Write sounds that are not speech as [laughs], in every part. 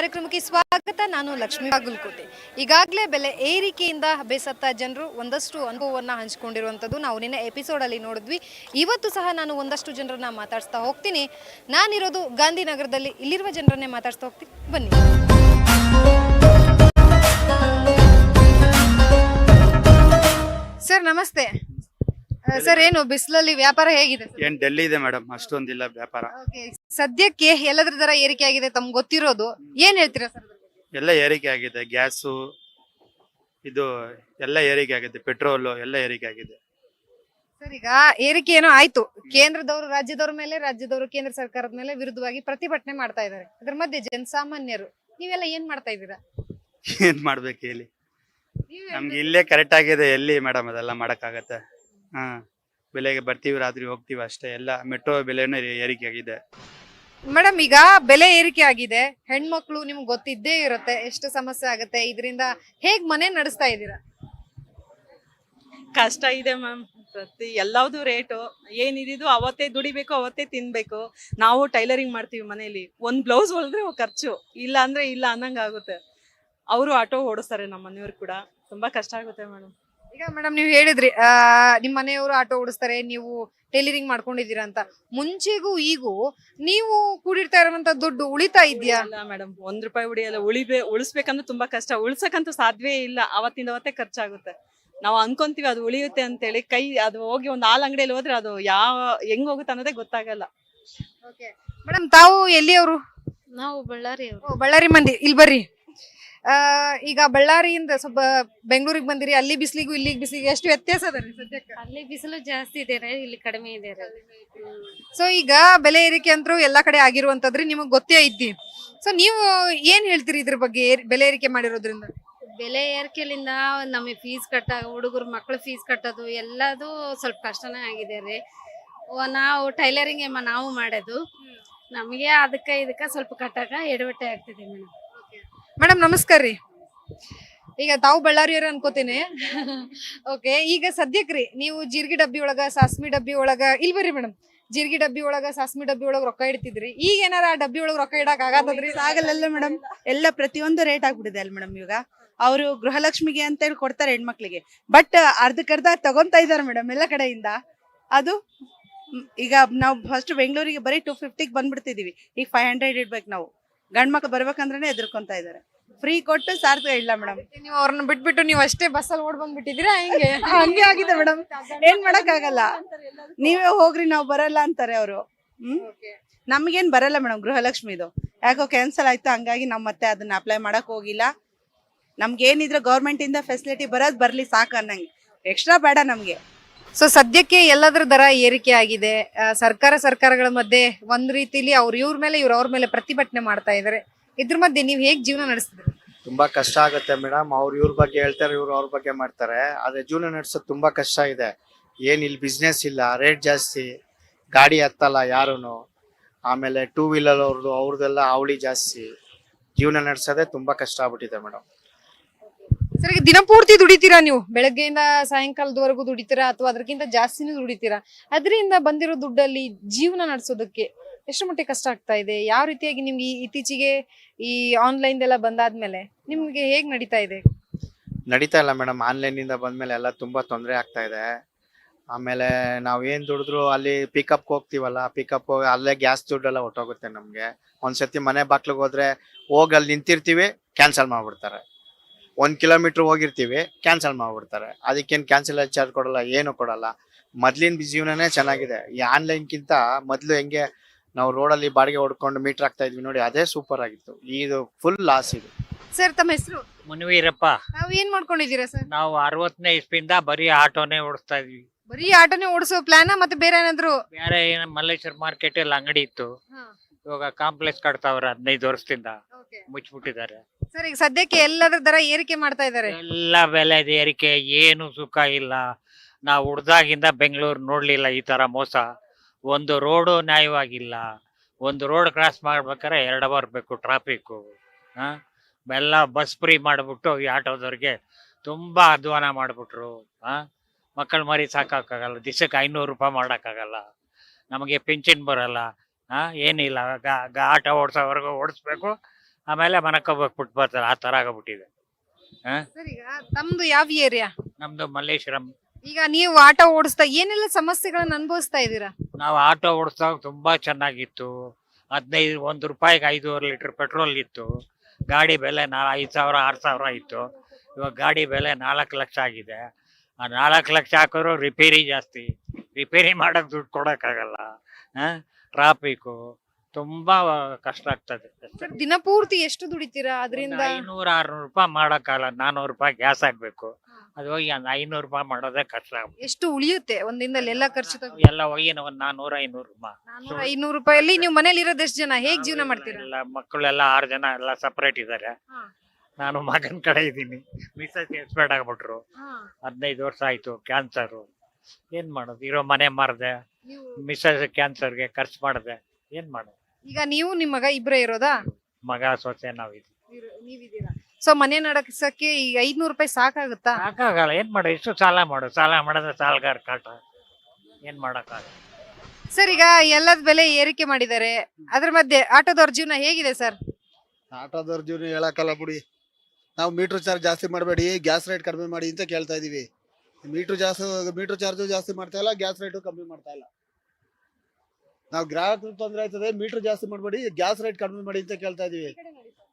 ಕಾರ್ಯಕ್ರಮಕ್ಕೆ ಸ್ವಾಗತ. ನಾನು ಲಕ್ಷ್ಮೀ ಬಾಗಲಕೋಟೆ. ಈಗಾಗಲೇ ಬೆಲೆ ಏರಿಕೆಯಿಂದ ಬೇಸತ್ತ ಜನರು ಒಂದಷ್ಟು ಅನುಭವವನ್ನು ಹಂಚಿಕೊಂಡಿರುವಂಥದ್ದು ನಾವು ನಿನ್ನೆ ಎಪಿಸೋಡಲ್ಲಿ ನೋಡಿದ್ವಿ. ಇವತ್ತು ಸಹ ನಾನು ಒಂದಷ್ಟು ಜನರನ್ನ ಮಾತಾಡಿಸ್ತಾ ಹೋಗ್ತೀನಿ. ನಾನಿರೋದು ಗಾಂಧಿನಗರದಲ್ಲಿ. ಇಲ್ಲಿರುವ ಜನರನ್ನೇ ಮಾತಾಡಿಸ್ತಾ ಹೋಗ್ತೀನಿ. ಬನ್ನಿ. ಸರ್, ನಮಸ್ತೆ. ಸರ್ ಏನು ಬಿಸಿಲಲ್ಲಿ ವ್ಯಾಪಾರ ಹೇಗಿದೆ? ಏನ್ ಡೆಲ್ಲಿ ಇದೆ ಮೇಡಮ್ ಅಷ್ಟೊಂದಿಲ್ಲ ವ್ಯಾಪಾರ. Okay. ಸದ್ಯಕ್ಕೆ ಎಲ್ಲದರ ದರ ಏರಿಕೆ ಆಗಿದೆ ತಮ್ಗೆ ಗೊತ್ತಿರೋದು. ಏನ್ ಹೇಳ್ತೀರಾ ಸರ್? ಎಲ್ಲ ಏರಿಕೆ ಆಗಿದೆ ಗ್ಯಾಸು ಇದು ಎಲ್ಲ ಏರಿಕೆ ಆಗಿದೆ ಪೆಟ್ರೋಲು ಎಲ್ಲ ಏರಿಕೆ ಆಗಿದೆ. ಸರ್ ಈಗ ಏರಿಕೆ ಏನೋ ಆಯ್ತು. ಕೇಂದ್ರದವರು ರಾಜ್ಯದವ್ರ ಮೇಲೆ ರಾಜ್ಯದವರು ಕೇಂದ್ರ ಸರ್ಕಾರದ ಮೇಲೆ ವಿರುದ್ಧವಾಗಿ ಪ್ರತಿಭಟನೆ ಮಾಡ್ತಾ ಇದಾರೆ ಅದ್ರ ಮಧ್ಯೆ ಜನಸಾಮಾನ್ಯರು ನೀವೆಲ್ಲ ಏನ್ ಮಾಡ್ತಾ ಇದ್ದೀರಾ? ಏನ್ ಮಾಡ್ಬೇಕು ಹೇಳಿ? ನಮ್ಗೆ ಇಲ್ಲೇ ಕರೆಕ್ಟ್ ಆಗಿದೆ ಎಲ್ಲಿ ಮೇಡಮ್ ಅದೆಲ್ಲ ಮಾಡಕ್ಕಾಗತ್ತೆ. ಹಾ ಬೆಲೆಗೆ ಬರ್ತೀವಿ ರಾತ್ರಿ ಹೋಗ್ತೀವಿ ಅಷ್ಟೇ. ಎಲ್ಲ ಮೆಟ್ರೋ ಬೆಲೆನೇ ಏರಿಕೆ ಆಗಿದೆ. ಮೇಡಮ್ ಈಗ ಬೆಲೆ ಏರಿಕೆ ಆಗಿದೆ. ಹೆಣ್ಮಕ್ಳು ನಿಮ್ಗೆ ಗೊತ್ತಿದ್ದೇ ಇರುತ್ತೆ ಎಷ್ಟು ಸಮಸ್ಯೆ ಆಗುತ್ತೆ. ಇದರಿಂದ ಹೇಗ್ ಮನೆ ನಡೆಸ್ತಾ ಇದ್ದೀರಾ? ಕಷ್ಟ ಇದೆ ಮ್ಯಾಮ್. ಪ್ರತಿ ಎಲ್ಲದು ರೇಟು. ಏನಿದ್ದು ಅವತ್ತೇ ದುಡಿಬೇಕು ಅವತ್ತೇ ತಿನ್ಬೇಕು. ನಾವು ಟೈಲರಿಂಗ್ ಮಾಡ್ತೀವಿ ಮನೇಲಿ. ಒಂದ್ ಬ್ಲೌಸ್ ಹೊಲಿದ್ರೆ ಖರ್ಚು. ಇಲ್ಲ ಅಂದ್ರೆ ಇಲ್ಲ ಅನ್ನಂಗಾಗುತ್ತೆ. ಅವರು ಆಟೋ ಓಡಿಸ್ತಾರೆ ನಮ್ಮ ಮನೆಯವ್ರು ಕೂಡ. ತುಂಬಾ ಕಷ್ಟ ಆಗುತ್ತೆ ಮೇಡಮ್. ಈಗ ಮೇಡಮ್ ನೀವು ಹೇಳಿದ್ರಿ ಆ, ನಿಮ್ ಮನೆಯವರು ಆಟೋ ಓಡಿಸ್ತಾರೆ ನೀವು ಟೈಲರಿಂಗ್ ಮಾಡ್ಕೊಂಡಿದ್ದೀರಾ ಅಂತ. ಮುಂಚೆಗೂ ಈಗೂ ನೀವು ಕೂಡಿರ್ತಾ ಇರುವಂತ ದುಡ್ಡು ಉಳಿತಾ ಇದೆಯಾ? ಇಲ್ಲ ಮೇಡಮ್ ಒಂದ್ ರೂಪಾಯಿ ಉಳಿಯಲ್ಲ ಉಳಿಬೇ ಉಳಿಸ್ಬೇಕಂದ್ರೆ ತುಂಬಾ ಕಷ್ಟ. ಉಳ್ಸಕ್ಕಂತೂ ಸಾಧ್ಯವೇ ಇಲ್ಲ ಅವತ್ತಿಂದ ಅವತ್ತೇ ಖರ್ಚಾಗುತ್ತೆ. ನಾವು ಅನ್ಕೊಂತೀವಿ ಅದು ಉಳಿಯುತ್ತೆ ಅಂತೇಳಿ ಕೈ ಅದು ಹೋಗಿ ಒಂದ್ ಹಾಲ್ ಅಂಗಡಿಯಲ್ಲಿ ಹೋದ್ರೆ ಅದು ಯಾವ ಹೆಂಗ್ ಹೋಗುತ್ತೆ ಅನ್ನೋದೇ ಗೊತ್ತಾಗಲ್ಲ. ಮೇಡಮ್ ತಾವು ಎಲ್ಲಿಯವರು? ನಾವು ಬಳ್ಳಾರಿ ಓ, ಬಳ್ಳಾರಿ ಮಂದಿ. ಇಲ್ಲಿ ಬರ್ರಿ. ಈಗ ಬಳ್ಳಾರಿಯಿಂದ ಸ್ವಲ್ಪ ಬೆಂಗಳೂರಿಗೆ ಬಂದಿರಿ ಅಲ್ಲಿ ಬಿಸಿಲಿಗೂ ಇಲ್ಲಿ ಬಿಸಿಲಿಗೆ ಎಷ್ಟು ವ್ಯತ್ಯಾಸ ಅದ ರೀ ಸದ್ಯಕ್ಕೆ? ಅಲ್ಲಿ ಬಿಸಿಲು ಜಾಸ್ತಿ ಇದೆ ರೀ ಇಲ್ಲಿ ಕಡಿಮೆ ಇದೆ ರೀ. ಸೊ ಈಗ ಬೆಲೆ ಏರಿಕೆ ಅಂತೂ ಎಲ್ಲಾ ಕಡೆ ಆಗಿರುವಂತದ್ರಿ ನಿಮಗೆ ಗೊತ್ತೇ ಐತಿ. ಸೊ ನೀವು ಏನ್ ಹೇಳ್ತೀರಿ ಇದ್ರ ಬಗ್ಗೆ ಏರ್- ಬೆಲೆ ಏರಿಕೆ ಮಾಡಿರೋದ್ರಿಂದ? ಬೆಲೆ ಏರಿಕೆಲಿಂದ ನಮಗೆ ಫೀಸ್ ಕಟ್ಟ ಹುಡುಗರು ಮಕ್ಳು ಫೀಸ್ ಕಟ್ಟೋದು ಎಲ್ಲದು ಸ್ವಲ್ಪ ಕಷ್ಟನೇ ಆಗಿದೆ ರೀ. ಓ, ನಾವು ಟೈಲರಿಂಗ್ ನಾವು ಮಾಡೋದು. ನಮಗೆ ಅದಕ್ಕೆ ಇದಕ್ಕೆ ಸ್ವಲ್ಪ ಕಟ್ಟಾಕ ಎಡವಟ್ಟೆ ಆಗ್ತಿದೆ ಮೇಡಮ್. ಮೇಡಮ್, ನಮಸ್ಕಾರ ರೀ. ಈಗ ತಾವು ಬಳ್ಳಾರಿಯವ್ರ ಅನ್ಕೋತೀನಿ. ಓಕೆ ಈಗ ಸದ್ಯಕ್ಕೆ ರೀ, ನೀವು ಜೀರಿಗೆ ಡಬ್ಬಿ ಒಳಗ, ಸಾಸ್ಮಿ ಡಬ್ಬಿ ಒಳಗ ಇಲ್ಲಿ ಬರ್ರಿ ಮೇಡಮ್. ಜೀರಿಗೆ ಡಬ್ಬಿ ಒಳಗ, ಸಾಸ್ಮಿ ಡಬ್ಬಿ ಒಳಗ ರೊಕ್ಕ ಇಡ್ತಿದ್ರಿ. ಈಗ ಏನಾರ ಆ ಡಬ್ಬಿ ಒಳಗ ರೊಕ್ಕ ಇಡಕ್ ಆಗತ್ತದ್ರಿ ಆಗಲ್ಲ ಮೇಡಮ್. ಎಲ್ಲ ಪ್ರತಿಯೊಂದು ರೇಟ್ ಆಗ್ಬಿಟ್ಟಿದೆ ಅಲ್ಲಿ ಮೇಡಮ್ ಇವಾಗ. ಅವರು ಗೃಹಲಕ್ಷ್ಮಿಗೆ ಅಂತ ಹೇಳಿ ಕೊಡ್ತಾರೆ ಹೆಣ್ಮಕ್ಳಿಗೆ. ಬಟ್ ಅರ್ಧಕ್ಕರ್ಧ ತಗೊಂತಾ ಇದಾರೆ ಮೇಡಮ್ ಎಲ್ಲ ಕಡೆಯಿಂದ. ಅದು ಈಗ ನಾವು ಫಸ್ಟ್ ಬೆಂಗಳೂರಿಗೆ ಬರೀ ಟೂ ಫಿಫ್ಟಿಗೆ ಬಂದ್ಬಿಡ್ತಿದೀವಿ. ಈಗ ಫೈವ್ ಹಂಡ್ರೆಡ್ ಇಡ್ಬೇಕು ನಾವು. ಗಂಡ್ ಮಕ್ಳು ಬರ್ಬೇಕಂದ್ರೆ ಎದುರ್ಕೊಂತ ಇದಾರೆ. ಫ್ರೀ ಕೊಟ್ಟು ಸಾರ್ಥಕ ಇಲ್ಲ ಮೇಡಮ್ ನೀವು ಅವ್ರನ್ನ ಬಿಟ್ಬಿಟ್ಟು ನೀವು ಅಷ್ಟೇ ಬಸ್ಸಲ್ಲಿ ಓಡ್ ಬಂದ್ಬಿಟ್ಟಿದ್ದೀರಾ ಹಿಂಗೆ? [laughs] ಹಂಗೆ ಆಗಿದೆ ಮೇಡಮ್ ಏನ್ ಮಾಡಕ್ ಆಗಲ್ಲ ನೀವೇ ಹೋಗ್ರಿ ನಾವು ಬರಲ್ಲ ಅಂತಾರೆ ಅವರು. ಹ್ಮ್? ನಮ್ಗೇನ್ ಬರಲ್ಲ ಮೇಡಮ್ ಗೃಹಲಕ್ಷ್ಮಿದು. ಯಾಕೋ ಕ್ಯಾನ್ಸಲ್ ಆಯ್ತು ಹಂಗಾಗಿ ನಾವ್ ಮತ್ತೆ ಅದನ್ನ ಅಪ್ಲೈ ಮಾಡಕ್ ಹೋಗಿಲ್ಲ. ನಮ್ಗೆ ಏನಿದ್ರೆ ಗೌರ್ಮೆಂಟ್ ಇಂದ ಫೆಸಿಲಿಟಿ ಬರೋದ್ ಬರ್ಲಿ ಸಾಕು ಅನ್ನಂಗೆ. ಎಕ್ಸ್ಟ್ರಾ ಬೇಡ ನಮ್ಗೆ. ಸೊ ಸದ್ಯಕ್ಕೆ ಎಲ್ಲದರ ದರ ಏರಿಕೆ ಆಗಿದೆ. ಆ, ಸರ್ಕಾರ ಸರ್ಕಾರಗಳ ಮಧ್ಯೆ ಒಂದ್ ರೀತಿಲಿ ಅವ್ರ ಇವ್ರ ಮೇಲೆ ಇವ್ರ ಅವ್ರ ಮೇಲೆ ಪ್ರತಿಭಟನೆ ಮಾಡ್ತಾ ಇದಾರೆ. ಇದ್ರ ಮಧ್ಯೆ ನೀವು ಹೇಗ್ ಜೀವನ ನಡೆಸಿದ್ರಿ? ತುಂಬಾ ಕಷ್ಟ ಆಗುತ್ತೆ ಮೇಡಮ್. ಅವ್ರು ಇವ್ರ ಬಗ್ಗೆ ಹೇಳ್ತಾರೆ ಇವ್ರು ಅವ್ರ ಬಗ್ಗೆ ಮಾಡ್ತಾರೆ. ಆದ್ರೆ ಜೀವನ ನಡೆಸೋದು ತುಂಬಾ ಕಷ್ಟ ಇದೆ. ಏನ್ ಇಲ್ಲಿ ಬಿಸ್ನೆಸ್ ಇಲ್ಲ ರೇಟ್ ಜಾಸ್ತಿ ಗಾಡಿ ಹತ್ತಲ್ಲ ಯಾರುನು. ಆಮೇಲೆ ಟೂ ವೀಲರ್ ಅವ್ರದ್ದು ಅವ್ರದ್ದೆಲ್ಲ ಅವಳಿ ಜಾಸ್ತಿ. ಜೀವನ ನಡೆಸೋದೇ ತುಂಬಾ ಕಷ್ಟ ಆಗ್ಬಿಟ್ಟಿದೆ ಮೇಡಮ್. ಸರ್ ಈಗ ದಿನಪೂರ್ತಿ ದುಡಿತೀರಾ ನೀವು? ಬೆಳಗ್ಗೆಯಿಂದ ಸಾಯಂಕಾಲದವರೆಗೂ ದುಡಿತೀರಾ ಅಥವಾ ಅದಕ್ಕಿಂತ ಜಾಸ್ತಿನೂ ದುಡಿತೀರಾ? ಅದರಿಂದ ಬಂದಿರೋ ದುಡ್ಡಲ್ಲಿ ಜೀವನ ನಡೆಸೋದಕ್ಕೆ ಎಷ್ಟು ಮಟ್ಟಿಗೆ ಕಷ್ಟ ಆಗ್ತಾ ಇದೆ? ಯಾವ ರೀತಿಯಾಗಿ ನಿಮ್ಗೆ ಈ ಇತ್ತೀಚೆಗೆ ಈ ಆನ್ಲೈನ್ ಎಲ್ಲ ಬಂದಾದ್ಮೇಲೆ ನಿಮ್ಗೆ ಹೇಗ್ ನಡೀತಾ ಇದೆ? ನಡೀತಾ ಇಲ್ಲ ಮೇಡಮ್ ಆನ್ಲೈನಿಂದ ಬಂದ್ಮೇಲೆ ಎಲ್ಲ ತುಂಬಾ ತೊಂದರೆ ಆಗ್ತಾ ಇದೆ. ಆಮೇಲೆ ನಾವ್ ಏನ್ ದುಡಿದ್ರು ಅಲ್ಲಿ ಪಿಕಪ್ ಹೋಗ್ತೀವಲ್ಲ ಪಿಕಪ್ ಹೋಗಿ ಅಲ್ಲೇ ಗ್ಯಾಸ್ ದುಡ್ಡೆಲ್ಲ ಹೊಟ್ಟೋಗುತ್ತೆ ನಮ್ಗೆ. ಒಂದ್ಸತಿ ಮನೆ ಬಾಗ್ಲಿಗೆ ಹೋದ್ರೆ ಹೋಗಿ ಅಲ್ಲಿ ನಿಂತಿರ್ತೀವಿ ಕ್ಯಾನ್ಸಲ್ ಮಾಡ್ಬಿಡ್ತಾರೆ. ಒಂದ್ ಕಿಲೋಮೀಟರ್ ಹೋಗಿರ್ತೀವಿ ಕ್ಯಾನ್ಸಲ್ ಮಾಡ್ಬಿಡ್ತಾರೆ. ಅದಕ್ಕೇನು ಕ್ಯಾನ್ಸಲ್ ಚಾರ್ಜ್ ಕೊಡಲ್ಲ, ಏನು ಕೊಡಲ್ಲ. ಮೊದ್ಲಿನ ಜೀವನನೇ ಚೆನ್ನಾಗಿದೆ. ಈ ಆನ್ಲೈನ್ಗಿಂತ ಮೊದ್ಲು ಹೆಂಗೆ ನಾವು ರೋಡಲ್ಲಿ ಬಾಡಿಗೆ ಹೊಡ್ಕೊಂಡು ಮೀಟರ್ ಆಗ್ತಾ ಇದ್ವಿ ನೋಡಿ ಅದೇ ಸೂಪರ್ ಆಗಿತ್ತು. ಇದು ಫುಲ್ ಲಾಸ್ ಇದು. ಸರ್ ತಮ್ಮ ಹೆಸರು? ಮುನಿವೀರಪ್ಪ. ನಾವು ಏನ್ ಮಾಡ್ಕೊಂಡಿದ್ದೀರಾ ಸರ್ ನಾವು ಅರವತ್ತನೇ ಇಸ್ಪಿಂದ ಬರೀ ಆಟೋನೇ ಓಡಿಸ್ತಾ ಇದ್ವಿ. ಬರೀ ಆಟೋನೇ ಓಡಿಸೋ ಪ್ಲಾನ್ ಮತ್ತೆ ಬೇರೆ ಏನಾದ್ರು? ಬೇರೆ ಏನ ಮಲ್ಲೇಶ್ವರ ಮಾರ್ಕೆಟ್ ಅಲ್ಲಿ ಅಂಗಡಿ ಇತ್ತು. ಇವಾಗ ಕಾಂಪ್ಲೆಕ್ಸ್ ಕಟ್ತಾವ್ರೆ ಹದಿನೈದು ವರ್ಷದಿಂದ. ಮುಚ್ಚಿಬಿಟ್ಟಿದ್ದಾರೆ. ಸರ್ ಈಗ ಸದ್ಯಕ್ಕೆ ಎಲ್ಲದ್ರ ದರ ಏರಿಕೆ ಮಾಡ್ತಾ ಇದಾರೆ ಎಲ್ಲ ಬೆಲೆ ಏರಿಕೆ ಏನು ಸುಖ ಇಲ್ಲ. ನಾವು ಹುಡ್ದಾಗಿಂದ ಬೆಂಗಳೂರು ನೋಡ್ಲಿಲ್ಲ ಈ ತರ ಮೋಸ. ಒಂದು ರೋಡು ನ್ಯಾಯವಾಗಿಲ್ಲ ಒಂದು ರೋಡ್ ಕ್ರಾಸ್ ಮಾಡ್ಬೇಕಾದ್ರೆ ಎರಡು ಅವರ್ ಬೇಕು ಟ್ರಾಫಿಕ್ಕು ಹಾ? ಎಲ್ಲ ಬಸ್ ಫ್ರೀ ಮಾಡ್ಬಿಟ್ಟು ಈ ಆಟೋದವ್ರಿಗೆ ತುಂಬಾ ಅಧ್ವಾನ ಮಾಡ್ಬಿಟ್ರು. ಹಾ? ಮಕ್ಕಳು ಮರಿ ಸಾಕಾಗಲ್ಲ ದಿಸಕ್ಕೆ ಐನೂರು ರೂಪಾಯಿ ಮಾಡೋಕ್ಕಾಗಲ್ಲ. ನಮಗೆ ಪಿಂಚಿನ್ ಬರಲ್ಲ. ಹಾ? ಏನಿಲ್ಲ ಆಟೋ ಓಡಿಸೋವರೆಗೂ ಓಡಿಸ್ಬೇಕು. ಆಮೇಲೆ ಮನಕೋಬೇಕು ಬರ್ತಾರೆ. ಆ ಥರ ಆಗಬಿಟ್ಟಿದೆ. ಹಾಂ? ಈಗ ತಮ್ದು ಯಾವ ಏರಿಯಾ ನಮ್ಮದು ಮಲ್ಲೇಶ್ವರಂ. ಈಗ ನೀವು ಆಟೋ ಓಡಿಸ್ತಾ ಏನೆಲ್ಲ ಸಮಸ್ಯೆಗಳನ್ನ ಅನುಭವಿಸ್ತಾ ಇದ್ದೀರಾ? ನಾವು ಆಟೋ ಓಡಿಸ್ದಾಗ ತುಂಬಾ ಚೆನ್ನಾಗಿತ್ತು. ಹದಿನೈದು ಒಂದು ರೂಪಾಯಿಗೆ ಐದೂವರೆ ಲೀಟರ್ ಪೆಟ್ರೋಲ್ ಇತ್ತು. ಗಾಡಿ ಬೆಲೆ ನಾ ಐದು ಸಾವಿರ ಆರು ಸಾವಿರ ಇತ್ತು. ಇವಾಗ ಗಾಡಿ ಬೆಲೆ ನಾಲ್ಕು ಲಕ್ಷ ಆಗಿದೆ. ಆ ನಾಲ್ಕು ಲಕ್ಷ ಹಾಕಿದ್ರು ರಿಪೇರಿ ಜಾಸ್ತಿ. ರಿಪೇರಿ ಮಾಡಕ್ ದುಡ್ಡು ಕೊಡೋಕ್ಕಾಗಲ್ಲ. ಟ್ರಾಫಿಕು ತುಂಬಾ ಕಷ್ಟ ಆಗ್ತದೆ. ಸರ್ ದಿನಪೂರ್ತಿ ಎಷ್ಟು ದುಡಿತೀರಾ ಅದರಿಂದ? ಐನೂರ ಆರ್ನೂರು ರೂಪಾಯಿ ಮಾಡೋಕ್ಕಾಗಲ್ಲ. ನಾನ್ನೂರು ರೂಪಾಯಿ ಗ್ಯಾಸ್ ಹಾಕ್ಬೇಕು. ಅದು ಹೋಗಿ ಒಂದು ಐನೂರು ರೂಪಾಯಿ ಮಾಡೋದೇ ಆಗ್ಬಿಡುತ್ತೆ. ಎಷ್ಟು ಉಳಿಯುತ್ತೆ? ಒಂದಿನದಲ್ಲಿ ಎಲ್ಲ ಖರ್ಚು ತೆಗ್ದು? ಎಲ್ಲ ಹೋಗಿ ಒಂದು ನಾನೂರ ಐನೂರು ರೂಪಾಯಿ ಐನೂರು ರೂಪಾಯಲ್ಲಿ ನೀವು ಮನೇಲಿ ಇರೋದು ಎಷ್ಟು ಜನ? ಹೇಗ್ ಜೀವನ ಮಾಡ್ತೀರಾ? ಎಲ್ಲ ಮಕ್ಕಳೆಲ್ಲ ಆರು ಜನ ಎಲ್ಲ ಸಪರೇಟ್ ಇದ್ದಾರೆ ಹಾ. ನಾನು ಮಗನ ಕಡೆ ಇದ್ದೀನಿ. ಮಿಸ್ಸಸ್ ಎಕ್ಸ್ಪರ್ಟ್ ಆಗ್ಬಿಟ್ರು. ಹದಿನೈದು ವರ್ಷ ಆಯ್ತು ಕ್ಯಾನ್ಸರ್. ಏನ್ ಮಾಡೋದು? ಇರೋ ಮನೆ ಮಾರ್ದೆ. ನೀವು ಮಿಸ್ಸಸ್ ಕ್ಯಾನ್ಸರ್ಗೆ ಖರ್ಚು ಮಾಡಿದೆ. ಏನ್ ಮಾಡೋದು? ಈಗ ನೀವು ನಿಮ್ ಮಗ ಇಬ್ರೇ ಇರೋದಾ? ಮಗ ಸೊಸೆ ನಾವಿದ್ದೀವಿ. ಇರು- ನೀವಿದ್ದೀರಾ? ಸೊ ಮನೆ ನಡಕ್ಸಕ್ಕೆ ಈ ಐದ್ನೂರು ರೂಪಾಯಿ ಸಾಕಾಗುತ್ತಾ? ಸಾಕಾಗಲ್ಲ. ಏನ್ ಮಾಡು? ಇಷ್ಟು ಸಾಲ ಮಾಡು. ಸಾಲ ಮಾಡಿದ್ರೆ ಸಾಲಗಾರ ಕಾಟ. ಏನ್ ಮಾಡಕ್ಕಾಗಲ್ಲ. ಸರ್ ಈಗ ಎಲ್ಲದ ಬೆಲೆ ಏರಿಕೆ ಮಾಡಿದ್ದಾರೆ. ಅದ್ರ ಮಧ್ಯೆ ಆಟೋದವ್ರ ಜೀವನ ಹೇಗಿದೆ ಸರ್ ಆಟೋದವ್ರ ಜೀವನ ಹೇಳಕ್ಕಲ್ಲ ಬಿಡಿ. ನಾವು ಮೀಟ್ರ್ ಚಾರ್ಜ್ ಜಾಸ್ತಿ ಮಾಡಬೇಡಿ. ಗ್ಯಾಸ್ ರೇಟ್ ಕಡಿಮೆ ಮಾಡಿ ಅಂತ ಕೇಳ್ತಾ ಇದೀವಿ. ಮೀಟರ್ ಜಾಸ್ತಿ ಮೀಟ್ರ್ ಚಾರ್ಜು ಜಾಸ್ತಿ ಮಾಡ್ತಾ ಇಲ್ಲ ಗ್ಯಾಸ್ ರೇಟು ಕಮ್ಮಿ ಮಾಡ್ತಾ ಇಲ್ಲ. ನಾವು ಗ್ರಾಹಕರು ತೊಂದರೆ ಆಯ್ತದೆ ಮೀಟ್ರ್ ಜಾಸ್ತಿ ಮಾಡಬೇಡಿ ಗ್ಯಾಸ್ ರೇಟ್ ಕಡಿಮೆ ಮಾಡಿ ಅಂತ ಕೇಳ್ತಾ ಇದೀವಿ.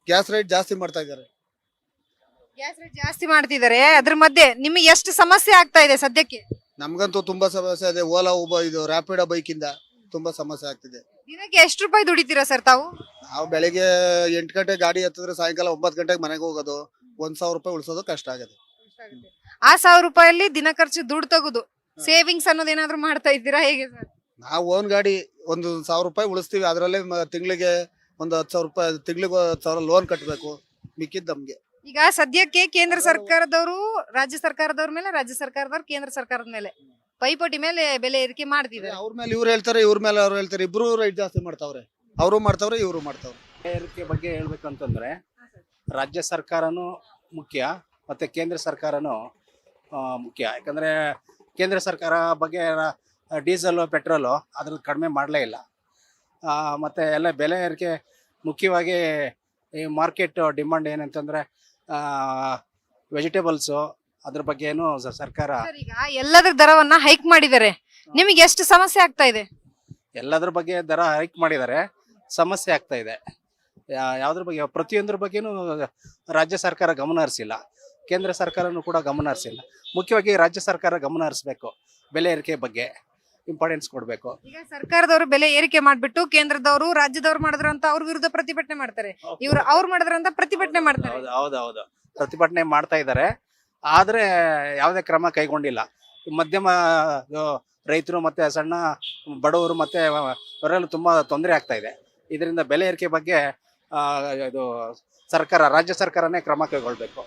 ಗ್ಯಾಸ್ ರೇಟ್ ಜಾಸ್ತಿ ಮಾಡ್ತಾ ಇದ್ದಾರೆ. ಗ್ಯಾಸ್ ರೇಟ್ ಜಾಸ್ತಿ ಮಾಡ್ತಿದ್ದಾರೆ. ಅದ್ರ ಮಧ್ಯೆ ನಿಮಗೆ ಎಷ್ಟು ಸಮಸ್ಯೆ ಆಗ್ತಾ ಇದೆ ಸದ್ಯಕ್ಕೆ? ನಮ್ಗಂತೂ ತುಂಬಾ ಸಮಸ್ಯೆ ಇದೆ. ಓಲಾ ಉಬರ್ ಇದು ರ್ಯಾಪಿಡ್ ಬೈಕ್ ಇಂದ ತುಂಬಾ ಸಮಸ್ಯೆ ಆಗ್ತಿದೆ. ದಿನಕ್ಕೆ ಎಷ್ಟು ರೂಪಾಯಿ ದುಡಿತೀರಾ ಸರ್ ತಾವು? ನಾವು ಬೆಳಿಗ್ಗೆ ಎಂಟು ಗಂಟೆ ಗಾಡಿ ಹತ್ತಿದ್ರೆ ಸಾಯಂಕಾಲ ಒಂಬತ್ತು ಗಂಟೆಗೆ ಮನೆಗೆ ಹೋಗೋದು ಒಂದ್ ಸಾವಿರ ರೂಪಾಯಿ ಉಳಿಸೋದು ಕಷ್ಟ ಆಗುತ್ತೆ. ಆ ಸಾವಿರ ರೂಪಾಯಲ್ಲಿ ದಿನ ಖರ್ಚು ದುಡ್ಡು ತಗೋದು ಸೇವಿಂಗ್ಸ್ ಅನ್ನೋದೇನಾದ್ರೂ ಮಾಡ್ತಾ ಇದ್ದೀರಾ? ಹೇಗೆ ಸರ್? ನಾವು ಓನ್ ಗಾಡಿ ಒಂದು ಸಾವಿರ ರೂಪಾಯಿ ಉಳಿಸ್ತೀವಿ. ಅದರಲ್ಲೇ ತಿಂಗಳಿಗೆ ಒಂದು ಹತ್ತು ಸಾವಿರ ರೂಪಾಯಿ ತಿಂಗಳಿಗೆ ಹತ್ತು ಸಾವಿರ ಲೋನ್ ಕಟ್ಟಬೇಕು ಮಿಕ್ಕಿದ್ದು ನಮಗೆ. ಈಗ ಸದ್ಯಕ್ಕೆ ಕೇಂದ್ರ ಸರ್ಕಾರದವರು ರಾಜ್ಯ ಸರ್ಕಾರದವ್ರ ಮೇಲೆ ರಾಜ್ಯ ಸರ್ಕಾರದವ್ರು ಕೇಂದ್ರ ಸರ್ಕಾರದ ಮೇಲೆ ಪೈಪೋಟಿ ಮೇಲೆ ಬೆಲೆ ಏರಿಕೆ ಮಾಡ್ತಿದ್ದಾರೆ. ಅವ್ರ ಮೇಲೆ ಇವ್ರು ಹೇಳ್ತಾರೆ ಇವ್ರ ಮೇಲೆ ಅವ್ರು ಹೇಳ್ತಾರೆ ಇಬ್ರು ರೈಟ್ ಜಾಸ್ತಿ ಮಾಡ್ತಾವ್ರೆ. ಅವರು ಮಾಡ್ತಾವ್ರೆ ಇವರು ಮಾಡ್ತಾವ್ರೆ. ಏರಿಕೆ ಬಗ್ಗೆ ಹೇಳ್ಬೇಕಂತಂದ್ರೆ ರಾಜ್ಯ ಸರ್ಕಾರನು ಮುಖ್ಯ ಮತ್ತೆ ಕೇಂದ್ರ ಸರ್ಕಾರನು ಆ, ಮುಖ್ಯ. ಯಾಕಂದ್ರೆ ಕೇಂದ್ರ ಸರ್ಕಾರ ಬಗ್ಗೆ ಡೀಸೆಲ್ ಪೆಟ್ರೋಲು ಅದ್ರಲ್ಲಿ ಕಡಿಮೆ ಮಾಡಲೇ ಇಲ್ಲ. ಆ, ಮತ್ತೆ ಎಲ್ಲ ಬೆಲೆ ಏರಿಕೆ ಮುಖ್ಯವಾಗಿ ಈ ಮಾರ್ಕೆಟ್ ಡಿಮಾಂಡ್ ಏನಂತಂದ್ರೆ ವೆಜಿಟೇಬಲ್ಸು ಅದ್ರ ಬಗ್ಗೆ ಏನು ಸರ್ಕಾರ ಸರ್, ಈಗ ಎಲ್ಲದ್ರ ದರವನ್ನ ಹೈಕ್ ಮಾಡಿದ್ದಾರೆ. ನಿಮಗೆ ಎಷ್ಟು ಸಮಸ್ಯೆ ಆಗ್ತಾ ಇದೆ? ಎಲ್ಲದ್ರ ಬಗ್ಗೆ ದರ ಹೈಕ್ ಮಾಡಿದ್ದಾರೆ. ಸಮಸ್ಯೆ ಆಗ್ತಾ ಇದೆ. ಯಾ- ಯಾವ್ದ್ರ ಬಗ್ಗೆ ಪ್ರತಿಯೊಂದ್ರ ಬಗ್ಗೆನೂ ರಾಜ್ಯ ಸರ್ಕಾರ ಗಮನ ಹರಿಸಿಲ್ಲ. ಕೇಂದ್ರ ಸರ್ಕಾರನೂ ಕೂಡ ಗಮನ ಹರಿಸಿಲ್ಲ. ಮುಖ್ಯವಾಗಿ ರಾಜ್ಯ ಸರ್ಕಾರ ಗಮನ ಹರಿಸ್ಬೇಕು. ಬೆಲೆ ಏರಿಕೆ ಬಗ್ಗೆ. ಇಂಪಾರ್ಟೆನ್ಸ್ ಕೊಡಬೇಕು. ಈಗ ಸರ್ಕಾರದವರು ಬೆಲೆ ಏರಿಕೆ ಮಾಡ್ಬಿಟ್ಟು ಕೇಂದ್ರದವರು ರಾಜ್ಯದವ್ರು ಮಾಡಿದ್ರು ಅಂತ ಅವ್ರ ವಿರುದ್ಧ ಪ್ರತಿಭಟನೆ ಮಾಡ್ತಾರೆ. ಇವ್ರು ಅವ್ರು ಮಾಡಿದ್ರಂತ ಪ್ರತಿಭಟನೆ ಮಾಡ್ತಾರೆ. ಹೌದೌದು ಹೌದು ಹೌದು. ಪ್ರತಿಭಟನೆ ಮಾಡ್ತಾ ಇದ್ದಾರೆ. ಆದ್ರೆ ಯಾವುದೇ ಕ್ರಮ ಕೈಗೊಂಡಿಲ್ಲ. ಮಧ್ಯಮ ರೈತರು ಮತ್ತೆ ಸಣ್ಣ ಬಡವರು ಮತ್ತೆ ಅವರೆಲ್ಲ ತುಂಬಾ ತೊಂದರೆ ಆಗ್ತಾ ಇದೆ. ಇದರಿಂದ ಬೆಲೆ ಏರಿಕೆ ಬಗ್ಗೆ ಆ, ಇದು ಸರ್ಕಾರ ರಾಜ್ಯ ಸರ್ಕಾರನೇ ಕ್ರಮ ಕೈಗೊಳ್ಬೇಕು.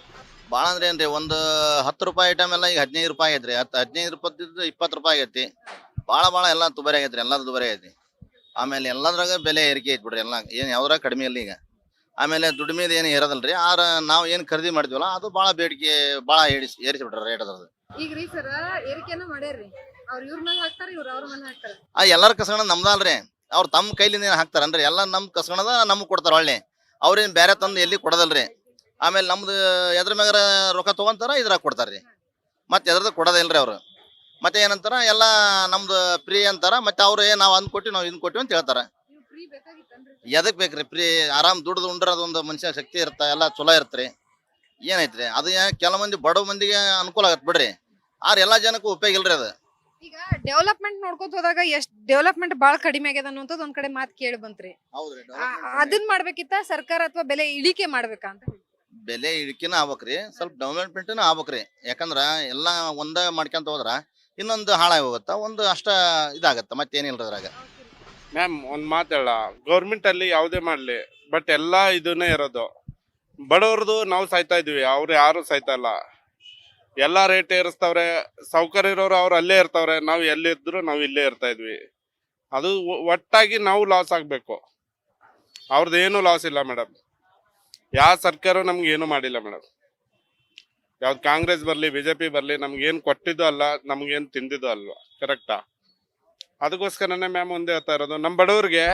ಭಾಳ ಅಂದ್ರೆ ಏನ್ರಿ ಒಂದು ಹತ್ತು ರೂಪಾಯಿ ಐಟಮ್ ಎಲ್ಲ ಈಗ ಹದಿನೈದು ರೂಪಾಯಿ ಐತ್ರಿ. ಹತ್ತು ಹದಿನೈದು ರೂಪಾಯಿ ಇಪ್ಪತ್ತು ರೂಪಾಯಿ ಆಗೈತಿ. ಭಾಳ ಭಾಳ ಎಲ್ಲ ದುಬಾರಿ ಆಗೈತ್ರಿ ಎಲ್ಲ ದುಬಾರಿ ಆಗೈತಿ ಆಮೇಲೆ ಎಲ್ಲದ್ರಾಗ ಬೆಲೆ ಏರಿಕೆ ಐತಿ ಬಿಡ್ರಿ ಎಲ್ಲ ಏನು ಯಾವ್ದ್ರಾಗ ಕಡಿಮೆ ಇಲ್ಲ ಈಗ. ಆಮೇಲೆ ದುಡಿಮೆದು ಏನು ಇರೋದಲ್ರಿ ಆರ ನಾವು ಏನು ಖರೀದಿ ಮಾಡ್ತೀವಲ್ಲ ಅದು ಭಾಳ ಬೇಡಿಕೆ ಭಾಳ ಏರಿಸಿ ಏರಿಸಿ ಬಿಡ್ರಿ ರೇಟ್ ಅದ್ರದ್ದು. ಈಗ ರೀ ಸರ್ ಏರಿಕೆನ ಮಾಡ್ಯಾರ್ರಿ. ಅವ್ರು ಇವ್ರ ಮೇಲೆ ಹಾಕ್ತಾರೆ ಇವ್ರು ಅವ್ರ ಮೇಲೆ ಹಾಕ್ತಾರೆ. ಆ ಎಲ್ಲರ ಕಸಗಣ ನಮ್ದಲ್ರಿ ಅವ್ರು ತಮ್ಮ ಕೈಲಿಂದ ಏನು ಹಾಕ್ತಾರನ್ರಿ ಎಲ್ಲ ನಮ್ಮ ಕಸಗಣದ ನಮ್ಗೆ ಕೊಡ್ತಾರ ಒಳ್ಳೆ. ಅವ್ರೇನು ಬೇರೆ ತಂದು ಎಲ್ಲಿ ಕೊಡೋದಲ್ರಿ. ಆಮೇಲೆ ನಮ್ದು ಎದ್ರ ಮ್ಯಾಗಾರ ರೊಕ್ಕ ತೊಗೊಂತಾರ ಇದ್ರಾಗ ಕೊಡ್ತಾರ್ರಿ. ಮತ್ತೆ ಎದ್ರದ್ದು ಕೊಡೋದಿಲ್ರಿ ಅವ್ರು. ಮತ್ತೆ ಏನಂತಾರ ಎಲ್ಲ ನಮ್ದು ಫ್ರೀ ಅಂತಾರ ಮತ್ತೆ ಅವ್ರು ಏ ನಾವು ಅಂದ್ ಕೊಟ್ಟಿವಿ ನಾವು ಇದನ್ನ ಕೊಟ್ಟಿವಿ ಅಂತ ಹೇಳ್ತಾರ. ಎದಕ್ ಬೇಕ್ರಿ ಫ್ರೀ ಆರಾಮ್ ದುಡ್ದು ಉಂಡ್ರದ ಒಂದು ಮನುಷ್ಯ ಶಕ್ತಿ ಇರ್ತ ಎಲ್ಲ ಚಲೋ ಇರ್ತ್ರಿ. ಏನೈತ್ರಿ? ಅದು ಏನ್ ಕೆಲ ಮಂದಿ ಬಡವ ಮಂದಿಗೆ ಅನುಕೂಲ ಆಗತ್ ಬಿಡ್ರಿ. ಆರ್ ಎಲ್ಲಾ ಜನಕ್ಕೂ ಉಪಯೋಗ ಇಲ್ರಿ ಅದು. ಈಗ ಡೆವಲಪ್ಮೆಂಟ್ ನೋಡ್ಕೊತ ಹೋದಾಗ ಎಷ್ಟ್ ಡೆವಲಪ್ಮೆಂಟ್ ಬಾಳ ಕಡಿಮೆ ಆಗ್ಯದ ಅನ್ನೋದ್ ಒಂದ್ ಕಡೆ ಮಾತು ಕೇಳಿ ಬಂತ್ರಿ. ಹೌದ್ರಿ ಆ- ಅದನ್ ಮಾಡ್ಬೇಕಿತ್ತ ಸರ್ಕಾರ ಅಥವಾ ಬೆಲೆ ಇಳಿಕೆ ಮಾಡ್ಬೇಕಾ ಅಂತ ಬೆಲೆ ಇಳಿಕೆನ ಆಗ್ಬೇಕ್ರಿ ಸ್ವಲ್ಪ ಡೆವಲಪ್ಮೆಂಟ್ನ ಆಗ್ಬೇಕ್ರಿ. ಯಾಕಂದ್ರ ಎಲ್ಲಾ ಒಂದ ಮಾಡ್ಕೊಂತ ಹೋದ್ರ ಇನ್ನೊಂದು ಹಾಳಾಗಿ ಹೋಗುತ್ತಾ ಒಂದು ಅಷ್ಟ ಇದಾಗತ್ತ? ಮತ್ತೇನಿಲ್ರಿ ಅದ್ರಾಗ? ಮ್ಯಾಮ್ ಒಂದು ಮಾತೇಳ ಗೌರ್ಮೆಂಟ್ ಅಲ್ಲಿ ಯಾವುದೇ ಮಾಡಲಿ ಬಟ್ ಎಲ್ಲ ಇದನ್ನೇ ಇರೋದು. ಬಡವ್ರದ್ದು ನಾವು ಸಾಯ್ತಾ ಇದೀವಿ, ಅವ್ರು ಯಾರು ಸಾಯ್ತಾ ಇಲ್ಲ. ಎಲ್ಲ ರೇಟ್ ಏರಿಸ್ತವ್ರೆ, ಸೌಕರ್ಯ ಇರೋರು ಅವ್ರು ಅಲ್ಲೇ ಇರ್ತಾವ್ರೆ, ನಾವು ಎಲ್ಲಿದ್ರು ನಾವು ಇಲ್ಲೇ ಇರ್ತಾ ಇದ್ವಿ. ಅದು ಒಟ್ಟಾಗಿ ನಾವು ಲಾಸ್ ಆಗಬೇಕು. ಅವ್ರದ್ದು ಏನು ಲಾಸ್ ಇಲ್ಲ ಮೇಡಮ್ ಯಾವ ಸರ್ಕಾರ ನಮ್ಗೆ ಏನು ಮಾಡಿಲ್ಲ ಮೇಡಮ್ ಯಾವ್ದು ಕಾಂಗ್ರೆಸ್ ಬರಲಿ ಬಿಜೆಪಿ ಬರಲಿ ನಮ್ಗೇನು ಕೊಟ್ಟಿದ್ದು ಅಲ್ಲ ನಮ್ಗೇನು ತಿಂದಿದ್ದು ಅಲ್ವಾ? ಕರೆಕ್ಟಾ ಅದಕ್ಕೋಸ್ಕರನೇ ಮ್ಯಾಮ್ ಒಂದೇ ಹೇಳ್ತಾ ಇರೋದು ನಮ್ಮ ಬಡವ್ರಿಗೆ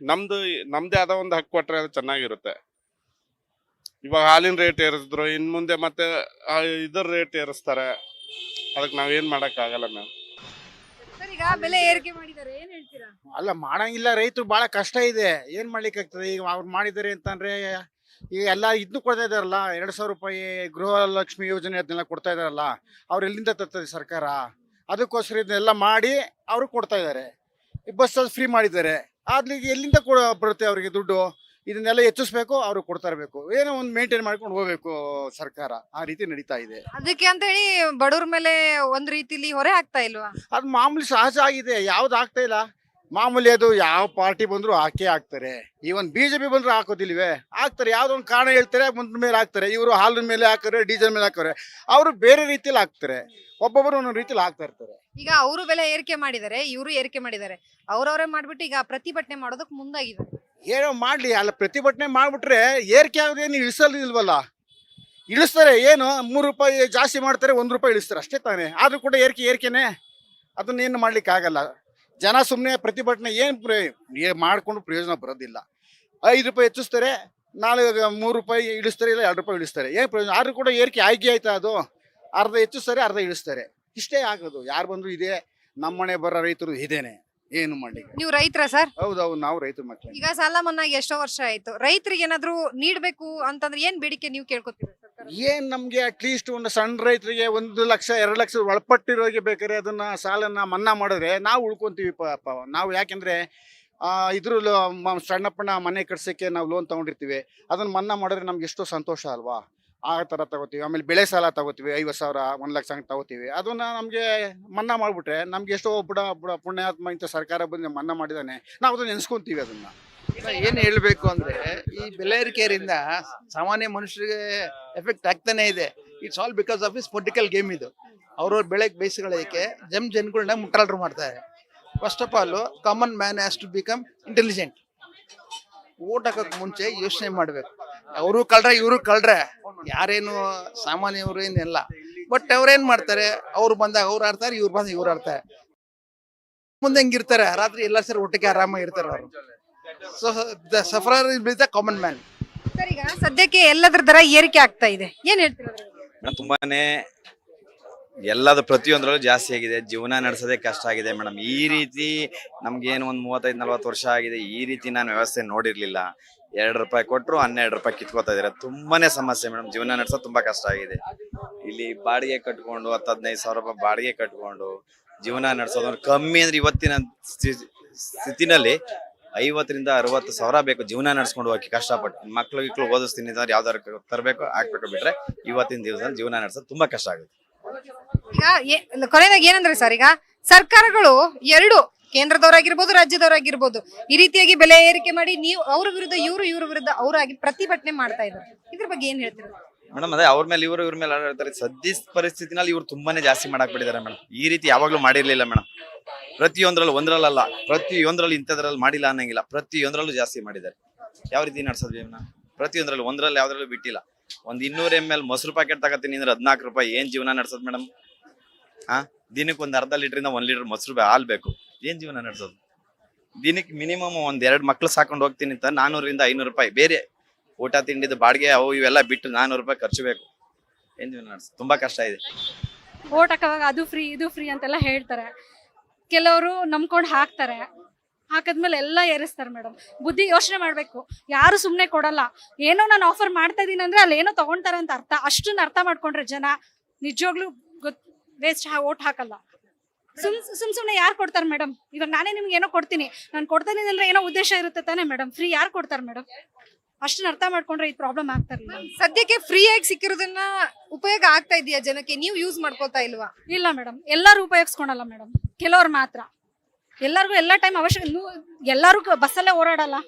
ನಮ್ದು ನಮ್ದೇ ಆದ ಒಂದು ಹಕ್ಕು ಕೊಟ್ರೆ ಅದು ಚೆನ್ನಾಗಿರುತ್ತೆ. ಇವಾಗ ಹಾಲಿನ ರೇಟ್ ಏರಿಸಿದ್ರು ಇನ್ ಮುಂದೆ ಮತ್ತೆ ಆ ಇದ್ರ ರೇಟ್ ಏರಿಸ್ತಾರೆ. ಅದಕ್ಕೆ ನಾವೇನ್ ಆಗಲ್ಲ ಮ್ಯಾಮ್ ಸರ್ ಈಗ ಬೆಲೆ ಏರಿಕೆ ಮಾಡಿದ್ದಾರೆ ಏನ್ ಹೇಳ್ತೀರಾ? ಅಲ್ಲ ಮಾಡಂಗಿಲ್ಲ ರೈತರು ಬಹಳ ಕಷ್ಟ ಇದೆ. ಏನ್ ಮಾಡ್ಲಿಕ್ಕೆ ಆಗ್ತದೆ ಈಗ ಅವ್ರು ಮಾಡಿದ್ದಾರೆ ಅಂತಂದ್ರೆ ಈಗ ಎಲ್ಲ ಇದನ್ನು ಕೊಡ್ತಾ ಇದಾರಲ್ಲ ಎರಡ್ ಸಾವಿರ ರೂಪಾಯಿ ಗೃಹಲಕ್ಷ್ಮಿ ಯೋಜನೆ ಅದನ್ನೆಲ್ಲ ಕೊಡ್ತಾ ಇದಾರಲ್ಲ ಅವ್ರು ಎಲ್ಲಿಂದ ತರ್ತದೆ ಸರ್ಕಾರ? ಅದಕ್ಕೋಸ್ಕರ ಇದನ್ನೆಲ್ಲ ಮಾಡಿ ಅವರು ಕೊಡ್ತಾ ಇದ್ದಾರೆ ಬಸ್ ಫ್ರೀ ಮಾಡಿದ್ದಾರೆ. ಆದ್ರೆ ಎಲ್ಲಿಂದ ಕೊಡ ಬರುತ್ತೆ ಅವರಿಗೆ ದುಡ್ಡು? ಇದನ್ನೆಲ್ಲ ಹೆಚ್ಚಿಸ್ಬೇಕು ಅವರು ಕೊಡ್ತಾ ಇರಬೇಕು. ಏನೋ ಒಂದು ಮೇಂಟೈನ್ ಮಾಡ್ಕೊಂಡು ಹೋಗ್ಬೇಕು ಸರ್ಕಾರ. ಆ ರೀತಿ ನಡೀತಾ ಇದೆ. ಅದಕ್ಕೆ ಅಂತ ಹೇಳಿ ಬಡವ್ರ ಮೇಲೆ ಒಂದ್ ರೀತಿಲಿ ಹೊರೆ ಆಗ್ತಾ ಇಲ್ವಾ? ಅದು ಮಾಮೂಲಿ ಸಹಜ ಆಗಿದೆ. ಯಾವ್ದು ಆಗ್ತಾ ಇಲ್ಲ. ಮಾಮೂಲಿ ಅದು ಯಾವ ಪಾರ್ಟಿ ಬಂದ್ರು ಹಾಕೇ ಹಾಕ್ತಾರೆ. ಇವನ್ ಬಿಜೆಪಿ ಬಂದ್ರು ಹಾಕೋದಿಲ್ವೇ? ಹಾಕ್ತಾರೆ. ಯಾವ್ದೊಂದು ಕಾರಣ ಹೇಳ್ತಾರೆ ಮುಂದಿನ ಮೇಲೆ ಹಾಕ್ತಾರೆ. ಇವರು ಹಾಲಿನ ಮೇಲೆ ಹಾಕ್ತಾರೆ ಡೀಸೆಲ್ ಮೇಲೆ ಹಾಕ್ತಾರೆ. ಅವರು ಬೇರೆ ರೀತಿಯಲ್ಲಿ ಹಾಕ್ತಾರೆ. ಒಬ್ಬೊಬ್ಬರು ಒಂದೊಂದು ರೀತಿಯಲ್ಲಿ ಹಾಕ್ತಾ ಇರ್ತಾರೆ. ಈಗ ಅವರು ಬೆಲೆ ಏರಿಕೆ ಮಾಡಿದ್ದಾರೆ ಇವರು ಏರಿಕೆ ಮಾಡಿದ್ದಾರೆ. ಅವರವರೇ ಮಾಡ್ಬಿಟ್ಟು ಈಗ ಪ್ರತಿಭಟನೆ ಮಾಡೋದಕ್ಕೆ ಮುಂದಾಗಿದೆ. ಏನೋ ಮಾಡ್ಲಿ ಅಲ್ಲ ಪ್ರತಿಭಟನೆ ಮಾಡ್ಬಿಟ್ರೆ ಏರಿಕೆ ಆಗೋದೇನು ಇಳಿಸಲಿಲ್ವಲ್ಲ? ಇಳಿಸ್ತಾರೆ ಏನು? ಮೂರು ರೂಪಾಯಿ ಜಾಸ್ತಿ ಮಾಡ್ತಾರೆ ಒಂದು ರೂಪಾಯಿ ಇಳಿಸ್ತಾರೆ. ಅಷ್ಟೇ ತಾನೇ. ಆದರೂ ಕೂಡ ಏರಿಕೆ ಏರಿಕೆನೆ? ಅದನ್ನೇನು ಮಾಡ್ಲಿಕ್ಕೆ ಆಗಲ್ಲ ಜನ ಸುಮ್ಮನೆ ಪ್ರತಿಭಟನೆ ಏನು ಮಾಡಿಕೊಂಡು ಪ್ರಯೋಜನ ಬರೋದಿಲ್ಲ. ಐದು ರೂಪಾಯಿ ಹೆಚ್ಚಿಸ್ತಾರೆ ನಾಳೆ ಮೂರು ರೂಪಾಯಿ ಇಳಿಸ್ತಾರೆ ಇಲ್ಲ ಎರಡು ರೂಪಾಯಿ ಇಳಿಸ್ತಾರೆ. ಏನು ಪ್ರಯೋಜನ? ಆದ್ರೂ ಕೂಡ ಏರಿಕೆ ಆಯ್ಕೆ ಆಯ್ತಾ ಅದು? ಅರ್ಧ ಹೆಚ್ಚಿಸ್ತಾರೆ ಅರ್ಧ ಇಳಿಸ್ತಾರೆ. ಇಷ್ಟೇ ಆಗೋದು. ಯಾರು ಬಂದ್ರು ಇದೆ ನಮ್ಮನೆ ಬರೋ ರೈತರು ಇದೇನೆ. ಏನು ಮಾಡಿ ನೀವು ರೈತರ ಸರ್? ಹೌದೌದು ನಾವು ರೈತರ ಮಕ್ಕಳು ಈಗ ಸಾಲ ಮನ್ನಾಗಿ ಎಷ್ಟೋ ವರ್ಷ ಆಯ್ತು. ರೈತರಿಗೆ ಏನಾದ್ರು ನೀಡಬೇಕು ಅಂತಂದ್ರೆ ಏನ್ ಬೇಡಿಕೆ ನೀವು ಕೇಳ್ಕೊತೀರಾ? ಏನ್ ನಮ್ಗೆ ಅಟ್ಲೀಸ್ಟ್ ಒಂದು ಸಣ್ಣ ರೈತರಿಗೆ ಒಂದು ಲಕ್ಷ, ಎರಡು ಲಕ್ಷ ಒಳಪಟ್ಟಿರೋರಿಗೆ ಬೇಕಾದ್ರೆ ಅದನ್ನ ಸಾಲನ್ನ ಮನ್ನಾ ಮಾಡಿದ್ರೆ ನಾವು ಉಳ್ಕೊಂತೀವಿ ಪಾಪ ನಾವು ಯಾಕೆಂದ್ರೆ ಇದ್ರ ಸಣ್ಣ ಪಣ್ಣ ಮನೆ ಕಟ್ಸಕ್ಕೆ ನಾವು ಲೋನ್ ತಗೊಂಡಿರ್ತೀವಿ. ಅದನ್ನ ಮನ್ನಾ ಮಾಡಿದ್ರೆ ನಮ್ಗೆ ಎಷ್ಟೋ ಸಂತೋಷ ಅಲ್ವಾ? ಆ ತರ ತಗೋತೀವಿ. ಆಮೇಲೆ ಬೆಳೆ ಸಾಲ ತಗೋತೀವಿ. ಐವತ್ತು ಸಾವಿರ, ಒಂದ್ ಲಕ್ಷ ಹಂಗೆ ತಗೋತೀವಿ. ಅದನ್ನ ನಮಗೆ ಮನ್ನಾ ಮಾಡಿಬಿಟ್ರೆ ನಮ್ಗೆ ಎಷ್ಟೋ ಬುಡ ಬುಡ ಪುಣ್ಯಾತ್ಮ ಇಂಥ ಸರ್ಕಾರ ಬಂದು ಮನ್ನಾ ಮಾಡಿದಾನೆ. ನಾವು ಅದನ್ನು ನೆನ್ಸ್ಕೊಂತೀವಿ ಅದನ್ನ. ಏನ್ ಹೇಳ್ಬೇಕು ಅಂದ್ರೆ ಈ ಬೆಲೆ ಏರಿಕೆಯಿಂದ ಸಾಮಾನ್ಯ ಮನುಷ್ಯರಿಗೆ ಎಫೆಕ್ಟ್ ಆಗ್ತಾನೆ ಇದೆ. It's all because of is political game ಇದು. ಅವ್ರವ್ರ ಬೆಳೆಗೆ ಬೇಯಿಸ್ಕೊಳ್ಳೋದಕ್ಕೆ ಜಮ್ ಜನಗಳನ್ನ ಮುಟ್ಟಾಳ್ರು ಮಾಡ್ತಾರೆ. First of all common man has to become intelligent vote ಹಾಕಕ್ ಮುಂಚೆ ಯೋಚನೆ ಮಾಡ್ಬೇಕು. ಅವರು ಕಳ್ರೆ ಇವರು ಕಳ್ರೆ ಯಾರೇನು ಸಾಮಾನ್ಯವರು ಏನಿಲ್ಲ ಬಟ್ ಅವ್ರೇನ್ ಮಾಡ್ತಾರೆ? ಅವ್ರು ಬಂದಾಗ ಅವ್ರು ಆಡ್ತಾರೆ, ಇವ್ರು ಬಂದಾಗ ಇವ್ರು ಆಡ್ತಾರೆ. ಮುಂದೆ ಹೆಂಗಿರ್ತಾರೆ? ರಾತ್ರಿ ಎಲ್ಲ ಸರಿ ಒಟ್ಟಿಗೆ ಆರಾಮಾಗಿ ಇರ್ತಾರೆ ಅವರು. So the sufferer is the common man sir ಈಗ ಸದ್ಯಕ್ಕೆ ಎಲ್ಲದರ ದರ ಏರಿಕೆ ಆಗ್ತಾ ಇದೆ. ಏನ್ ಹೇಳ್ತೀರಾ ಅದ್ರ ಬಗ್ಗೆ? ಮೇಡಮ್ ತುಂಬಾನೇ ಎಲ್ಲದ ಪ್ರತಿಯೊಂದರಲ್ಲೂ ಜಾಸ್ತಿ ಆಗಿದೆ. ಜೀವನ ನಡೆಸೋದೇ ಕಷ್ಟ ಆಗಿದೆ ಮೇಡಮ್. ಈ ರೀತಿ ನಮ್ಗೇನು ಒಂದು ಮೂವತ್ತೈದು ನಲ್ವತ್ತು ವರ್ಷ ಆಗಿದೆ. ಈ ರೀತಿ ನಾನು ವ್ಯವಸ್ಥೆ ನೋಡಿರ್ಲಿಲ್ಲ. ಎರಡು ರೂಪಾಯಿ ಕೊಟ್ಟರು ಹನ್ನೆರಡು ರೂಪಾಯಿ ಕಿತ್ಕೋತಾ ಇದಾರೆ ತುಂಬಾನೇ ಸಮಸ್ಯೆ ಮೇಡಮ್. ಜೀವನ ನಡೆಸೋದು ತುಂಬಾ ಕಷ್ಟ ಆಗಿದೆ. ಇಲ್ಲಿ ಬಾಡಿಗೆ ಕಟ್ಕೊಂಡು ಹತ್ತು ಹದಿನೈದು ಸಾವಿರ ರೂಪಾಯಿ ಬಾಡಿಗೆ ಕಟ್ಕೊಂಡು ಜೀವನ ನಡೆಸೋದು ಕಮ್ಮಿ ಅಂದ್ರೆ ಇವತ್ತಿನ ಸ್ಥಿ- ಸ್ಥಿತಿನಲ್ಲಿ ಐವತ್ತರಿಂದ ಅರವತ್ತು ಸಾವಿರ ಬೇಕು ಜೀವನ ನಡ್ಸ್ಕೊಂಡು ಹೋಗಿ ಕಷ್ಟಪಟ್ಟು. ಮಕ್ಳು ಗಿಕ್ಳು ಓದಿಸ್ತೀನಿ ಅಂದ್ರೆ ಯಾವ್ದಾರು ತರಬೇಕು, ಹಾಕ್ಬೇಕು ಬಿಟ್ರೆ ಇವತ್ತಿನ ದಿವಸ ಜೀವನ ನಡೆಸೋದು ತುಂಬಾ ಕಷ್ಟ ಆಗುತ್ತೆ. ಈಗ ಕೊನೆಯದಾಗಿ ಏನಂದ್ರೆ ಸರ್ ಈಗ ಸರ್ಕಾರಗಳು ಎರಡು, ಕೇಂದ್ರದವರಾಗಿರ್ಬೋದು, ರಾಜ್ಯದವರಾಗಿರ್ಬೋದು, ಈ ರೀತಿಯಾಗಿ ಬೆಲೆ ಏರಿಕೆ ಮಾಡಿ ನೀವು ಅವ್ರ ವಿರುದ್ಧ, ಇವರು ಇವ್ರ ವಿರುದ್ಧ ಅವರಾಗಿ ಪ್ರತಿಭಟನೆ ಮಾಡ್ತಾ ಇದ್ದಾರೆ. ಇದ್ರ ಬಗ್ಗೆ ಏನ್ ಹೇಳ್ತೀರಾ? ಮೇಡಮ್, ಅದೇ ಅವ್ರ ಮೇಲೆ, ಇವರು ಇವ್ರ ಮೇಲೆ ಹೇಳ್ತಾರೆ, ಸದ್ಯ ಪರಿಸ್ಥಿತಿನಲ್ಲಿ ಇವ್ರು ತುಂಬಾನೇ ಜಾಸ್ತಿ ಮಾಡಕ್ ಬಿಟ್ಟಿದ್ದಾರೆ ಮೇಡಮ್. ಈ ರೀತಿ ಯಾವಾಗ್ಲೂ ಮಾಡಿರ್ಲಿಲ್ಲ ಮೇಡಮ್. ಪ್ರತಿಯೊಂದ್ರಲ್ಲಿ ಒಂದ್ರಲ್ಲ ಪ್ರತಿಯೊಂದ್ರಲ್ಲಿ ಇಂಥದ್ರಲ್ಲಿ ಮಾಡಿಲ್ಲ ಅನ್ನಂಗಿಲ್ಲ. ಪ್ರತಿಯೊಂದ್ರಲ್ಲೂ ಜಾಸ್ತಿ ಮಾಡಿದ್ದಾರೆ. ಯಾವ ರೀತಿ ನಡ್ಸೋದು ಜೀವನ ಪ್ರತಿಯೊಂದ್ರಲ್ಲಿ, ಒಂದ್ರಲ್ಲಿ ಯಾವ್ದ್ರಲ್ಲೂ ಬಿಟ್ಟಿಲ್ಲ. ಒಂದ್ ಇನ್ನೂರ ಎಂ ಎಲ್ ಮೊಸರು ಪ್ಯಾಕೆಟ್ ತಗತ್ತೀನಿ ಅಂದ್ರೆ ಹದಿನಾಲ್ಕು ರೂಪಾಯಿ ಏನ್ ಜೀವನ ನಡೆಸೋದು ಮೇಡಮ್? ಆ? ದಿನಕ್ಕೆ ಒಂದ್ ಅರ್ಧ ಲೀಟ್ರಿಂದ ಒಂದ್ ಲೀಟರ್ ಮೊಸರು ಹಾಲ್ ಬೇಕು. ಏನ್ ಜೀವನ ನಡ್ಸೋದು? ದಿನಕ್ಕೆ ಮಿನಿಮಮ್ ಒಂದ್ ಎರಡು ಮಕ್ಳು ಸಾಕೊಂಡು ಹೋಗ್ತೀನಿ ಅಂತ ನಾನೂರಿಂದ ಐನೂರು ರೂಪಾಯಿ. ಬೇರೆ ಊಟ ತಿಂಡಿದ ಬಾಡಿಗೆ ಅವು ಇವೆಲ್ಲ ಬಿಟ್ಟು ನಾನೂರು ರೂಪಾಯಿ ಖರ್ಚು ಬೇಕು ತುಂಬಾ ಕಷ್ಟ ಇದೆ. ಓಟ್ ಹಾಕೋವಾಗ ಅದು ಫ್ರೀ ಇದು ಫ್ರೀ ಅಂತೆಲ್ಲ ಹೇಳ್ತಾರೆ. ಕೆಲವರು ನಂಬ್ಕೊಂಡು ಹಾಕ್ತಾರೆ. ಹಾಕಿದ್ಮೇಲೆ ಎಲ್ಲ ಏರಿಸ್ತಾರೆ ಮೇಡಮ್ ಬುದ್ಧಿ ಯೋಚನೆ ಮಾಡಬೇಕು. ಯಾರು ಸುಮ್ಮನೆ ಕೊಡಲ್ಲ. ಏನೋ ನಾನು ಆಫರ್ ಮಾಡ್ತಾ ಇದೀನಿ ಅಂದ್ರೆ ಅಲ್ಲಿ ಏನೋ ತಗೊಂತಾರೆ ಅಂತ ಅರ್ಥ. ಅಷ್ಟನ್ನ ಅರ್ಥ ಮಾಡ್ಕೊಂಡ್ರೆ ಜನ ನಿಜವಾಗ್ಲೂ ಗೊತ್ ವೇಸ್ಟ್ ಓಟ್ ಹಾಕಲ್ಲ. ಸುಮ್ ಸುಮ್ ಸುಮ್ಮನೆ ಯಾರು ಕೊಡ್ತಾರೆ ಮೇಡಮ್ ಇವಾಗ ನಾನೇ ನಿಮ್ಗೆ ಏನೋ ಕೊಡ್ತೀನಿ. ನಾನು ಇದೀನಿ ಅಂದ್ರೆ ಏನೋ ಉದ್ದೇಶ ಇರುತ್ತೆ ತಾನೇ ಮೇಡಮ್ ಫ್ರೀ ಯಾರು ಕೊಡ್ತಾರೆ ಮೇಡಮ್ ಅಷ್ಟನ್ನ ಅರ್ಥ ಮಾಡ್ಕೊಂಡ್ರೆ ಈ ಪ್ರಾಬ್ಲಮ್ ಆಗ್ತಾ ಇರಲಿಲ್ಲ. ಸದ್ಯಕ್ಕೆ ಫ್ರೀ ಆಗಿ ಸಿಕ್ಕಿರೋದನ್ನ ಉಪಯೋಗ ಆಗ್ತಾ ಇದೆಯಾ ಜನಕ್ಕೆ? ನೀವು ಯೂಸ್ ಮಾಡ್ಕೋತಾ ಇಲ್ವಾ? ಇಲ್ಲ ಮೇಡಮ್ ಎಲ್ಲರೂ ಉಪಯೋಗಿಸ್ಕೊಳಲ್ಲ ಮೇಡಮ್ ಕೆಲವ್ರು ಮಾತ್ರ. ಎಲ್ಲರಿಗೂ ಎಲ್ಲ ಟೈಮ್ ಅವಶ್ಯಕ ಎಲ್ಲರಿಗೂ ಎಲ್ಲರೂ ಬಸ್ಸಲ್ಲೇ ಓಡಾಡಲ್ಲ.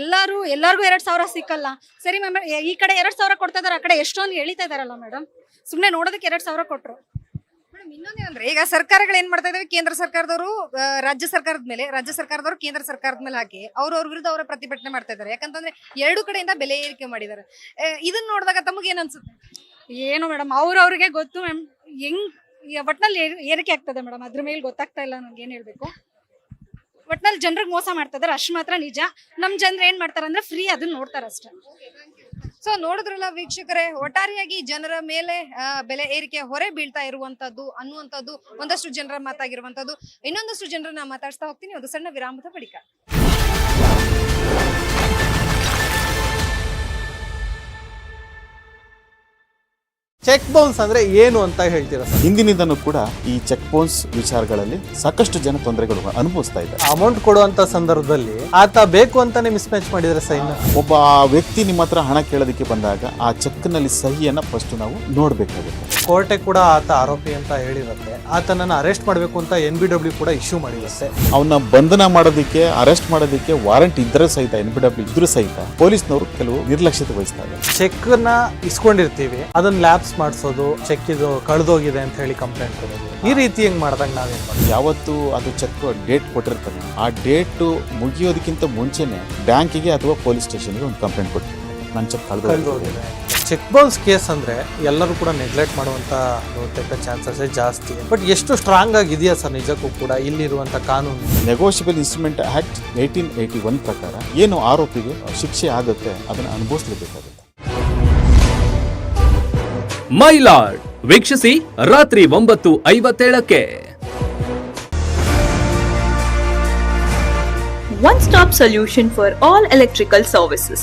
ಎಲ್ಲರೂ ಎಲ್ಲರಿಗೂ ಎರಡ್ ಸಾವಿರ ಸಿಕ್ಕಲ್ಲ. ಸರಿ ಮ್ಯಾಮ್ ಈ ಕಡೆ ಎರಡ್ ಸಾವಿರ ಕೊಡ್ತಾ ಇದಾರೆ ಆ ಕಡೆ ಎಷ್ಟೊಂದು ಎಳಿತಾ ಇದಾರಲ್ಲ ಮೇಡಮ್ ಸುಮ್ಮನೆ ನೋಡೋದಕ್ಕೆ ಎರಡ್ ಸಾವಿರ ಕೊಟ್ರು. ಇನ್ನೊಂದೇನಂದ್ರೆ ಈಗ ಸರ್ಕಾರಗಳು ಏನ್ ಮಾಡ್ತಾ ಇದಾವೆ? ಕೇಂದ್ರ ಸರ್ಕಾರದವರು ರಾಜ್ಯ ಸರ್ಕಾರದ ಮೇಲೆ ರಾಜ್ಯ ಸರ್ಕಾರದವರು ಕೇಂದ್ರ ಸರ್ಕಾರದ ಮೇಲೆ ಹಾಕಿ ಅವ್ರವ್ರ ವಿರುದ್ಧ ಅವರ ಪ್ರತಿಭಟನೆ ಮಾಡ್ತಾ ಇದ್ದಾರೆ. ಯಾಕಂತಂದ್ರೆ ಎರಡು ಕಡೆಯಿಂದ ಬೆಲೆ ಏರಿಕೆ ಮಾಡಿದ್ದಾರೆ. ಇದನ್ನ ನೋಡಿದಾಗ ತಮಗೆ ಏನ್ ಅನ್ಸುತ್ತೆ? ಏನು ಮೇಡಮ್ ಅವ್ರವ್ರಿಗೆ ಗೊತ್ತು ಮ್ಯಾಮ್ ಹೆಂಗ್ ಒಟ್ನಲ್ಲಿ ಏರ್- ಏರಿಕೆ ಆಗ್ತದೆ ಮೇಡಮ್. ಅದ್ರ ಮೇಲೆ ಗೊತ್ತಾಗ್ತಾ ಇಲ್ಲ ನಂಗೆ ಏನ್ ಹೇಳ್ಬೇಕು. ಒಟ್ನಲ್ಲಿ ಜನರಿಗೆ ಮೋಸ ಮಾಡ್ತಾ ಇದಾರೆ ಅಷ್ಟು ಮಾತ್ರ ನಿಜ. ನಮ್ ಜನರು ಏನ್ ಮಾಡ್ತಾರಂದ್ರೆ ಫ್ರೀ ಅದನ್ನ ನೋಡ್ತಾರೆ ಅಷ್ಟೇ. ಸೊ ನೋಡಿದ್ರಲ್ಲ ವೀಕ್ಷಕರೇ, ಒಟ್ಟಾರೆಯಾಗಿ ಜನರ ಮೇಲೆ ಬೆಲೆ ಏರಿಕೆ ಹೊರೆ ಬೀಳ್ತಾ ಇರುವಂತದ್ದು ಅನ್ನುವಂಥದ್ದು ಒಂದಷ್ಟು ಜನರ ಮಾತಾಗಿರುವಂತದ್ದು. ಇನ್ನೊಂದಷ್ಟು ಜನರನ್ನ ಮಾತಾಡ್ತಾ ಹೋಗ್ತೀನಿ. ಒಂದು ಸಣ್ಣ ವಿರಾಮದ ಬಳಿಕ. ಚೆಕ್ ಬೌನ್ಸ್ ಅಂದ್ರೆ ಏನು ಅಂತ ಹೇಳ್ತೀರಾ ಸರ್? ಹಿಂದಿನಿಂದನೂ ಕೂಡ ಈ ಚೆಕ್ ಬೌನ್ಸ್ ವಿಚಾರಗಳಲ್ಲಿ ಸಾಕಷ್ಟು ಜನ ತೊಂದರೆಗಳು ಅನುಭವಿಸ್ತಾ ಇದೆ. ಅಮೌಂಟ್ ಕೊಡುವಂತ ಸಂದರ್ಭದಲ್ಲಿ ಆತ ಬೇಕು ಅಂತಾನೆ ಮಿಸ್ ಮ್ಯಾಚ್ ಮಾಡಿದ್ರೆ ಸೈನ್ ಒಬ್ಬ ವ್ಯಕ್ತಿ ನಿಮ್ಮ ಹತ್ರ ಹಣ ಕೇಳೋದಕ್ಕೆ ಬಂದಾಗ ಆ ಚೆಕ್ನಲ್ಲಿ ಸಹಿಯನ್ನ ಫಸ್ಟ್ ನಾವು ನೋಡ್ಬೇಕಾಗುತ್ತೆ. ಕೋರ್ಟೆ ಕೂಡ ಆತ ಆರೋಪಿ ಅಂತ ಹೇಳಿರುತ್ತೆ. ಆತನನ್ನ ಅರೆಸ್ಟ್ ಮಾಡಬೇಕು ಅಂತ ಎನ್ ಬಿ ಡಬ್ಲ್ಯೂ ಕೂಡ ಇಶ್ಯೂ ಮಾಡಿರುತ್ತೆ. ಅವನ್ನ ಬಂಧನ ಮಾಡೋದಕ್ಕೆ ಅರೆಸ್ಟ್ ಮಾಡೋದಕ್ಕೆ ವಾರಂಟ್ ಇದ್ರೆ ಸಹಿತ ಎನ್ ಬಿ ಡಬ್ಲ್ಯೂ ಇದ್ರೂ ಸಹಿತ ಪೊಲೀಸ್ನವರು ಕೆಲವು ನಿರ್ಲಕ್ಷ್ಯತೆ ವಹಿಸ್ತಾರೆ ಚೆಕ್ನ ಇಸ್ಕೊಂಡಿರ್ತೀವಿ ಅದನ್ನ ಲ್ಯಾಬ್ಸ್ ಮಾಡಿಸೋದು ಚೆಕ್ ಇದು ಕಳೆದೋಗಿದೆ ಅಂತ ಹೇಳಿ ಕಂಪ್ಲೇಂಟ್ ಕೊಡೋದು. ಈ ರೀತಿ ಹೆಂಗ್ ಮಾಡ್ದಾಗ ನಾವೇನ್ ಮಾಡ್ತೀವಿ? ಯಾವತ್ತು ಅದು ಚೆಕ್ ಡೇಟ್ ಕೊಟ್ಟಿರ್ತಾರೆ ಆ ಡೇಟ್ ಮುಗಿಯೋದಕ್ಕಿಂತ ಮುಂಚೆನೆ ಬ್ಯಾಂಕಿಗೆ ಅಥವಾ ಪೊಲೀಸ್ ಸ್ಟೇಷನ್ಗೆ ಒಂದು ಕಂಪ್ಲೇಂಟ್ ಕೊಟ್ಟಿರ್ತಾರೆ ನನ್ನ ಚೆಕ್ ಕಳೆದೋಗಿದೆ. ಚೆಕ್ ಬೌನ್ಸ್ ಕೇಸ್ ಅಂದ್ರೆ ಎಲ್ಲರೂ ಕೂಡ ನೆಗ್ಲೆಕ್ಟ್ ಮಾಡುವಂತ ಬಹುತೇಕ ಚಾನ್ಸಸ್ ಜಾಸ್ತಿ. ಬಟ್ ಎಷ್ಟು ಸ್ಟ್ರಾಂಗ್ ಆಗಿದೆಯಾ ಸರ್ ನಿಜಕ್ಕೂ ಕೂಡ ಇಲ್ಲಿರುವಂತ ಕಾನೂನು? Negotiable instrument act eighteen eighty one ಪ್ರಕಾರ ಏನು ಆರೋಪಿಗೆ ಶಿಕ್ಷೆ ಆಗುತ್ತೆ ಅದನ್ನು ಅನುಭವಿಸಲೇಬೇಕಾಗುತ್ತೆ. ಮೈಲಾರ್ಡ್ ವೀಕ್ಷಿಸಿ ರಾತ್ರಿ ಒಂಬತ್ತು ಐವತ್ತೇಳಕ್ಕೆ. One stop solution for all electrical services.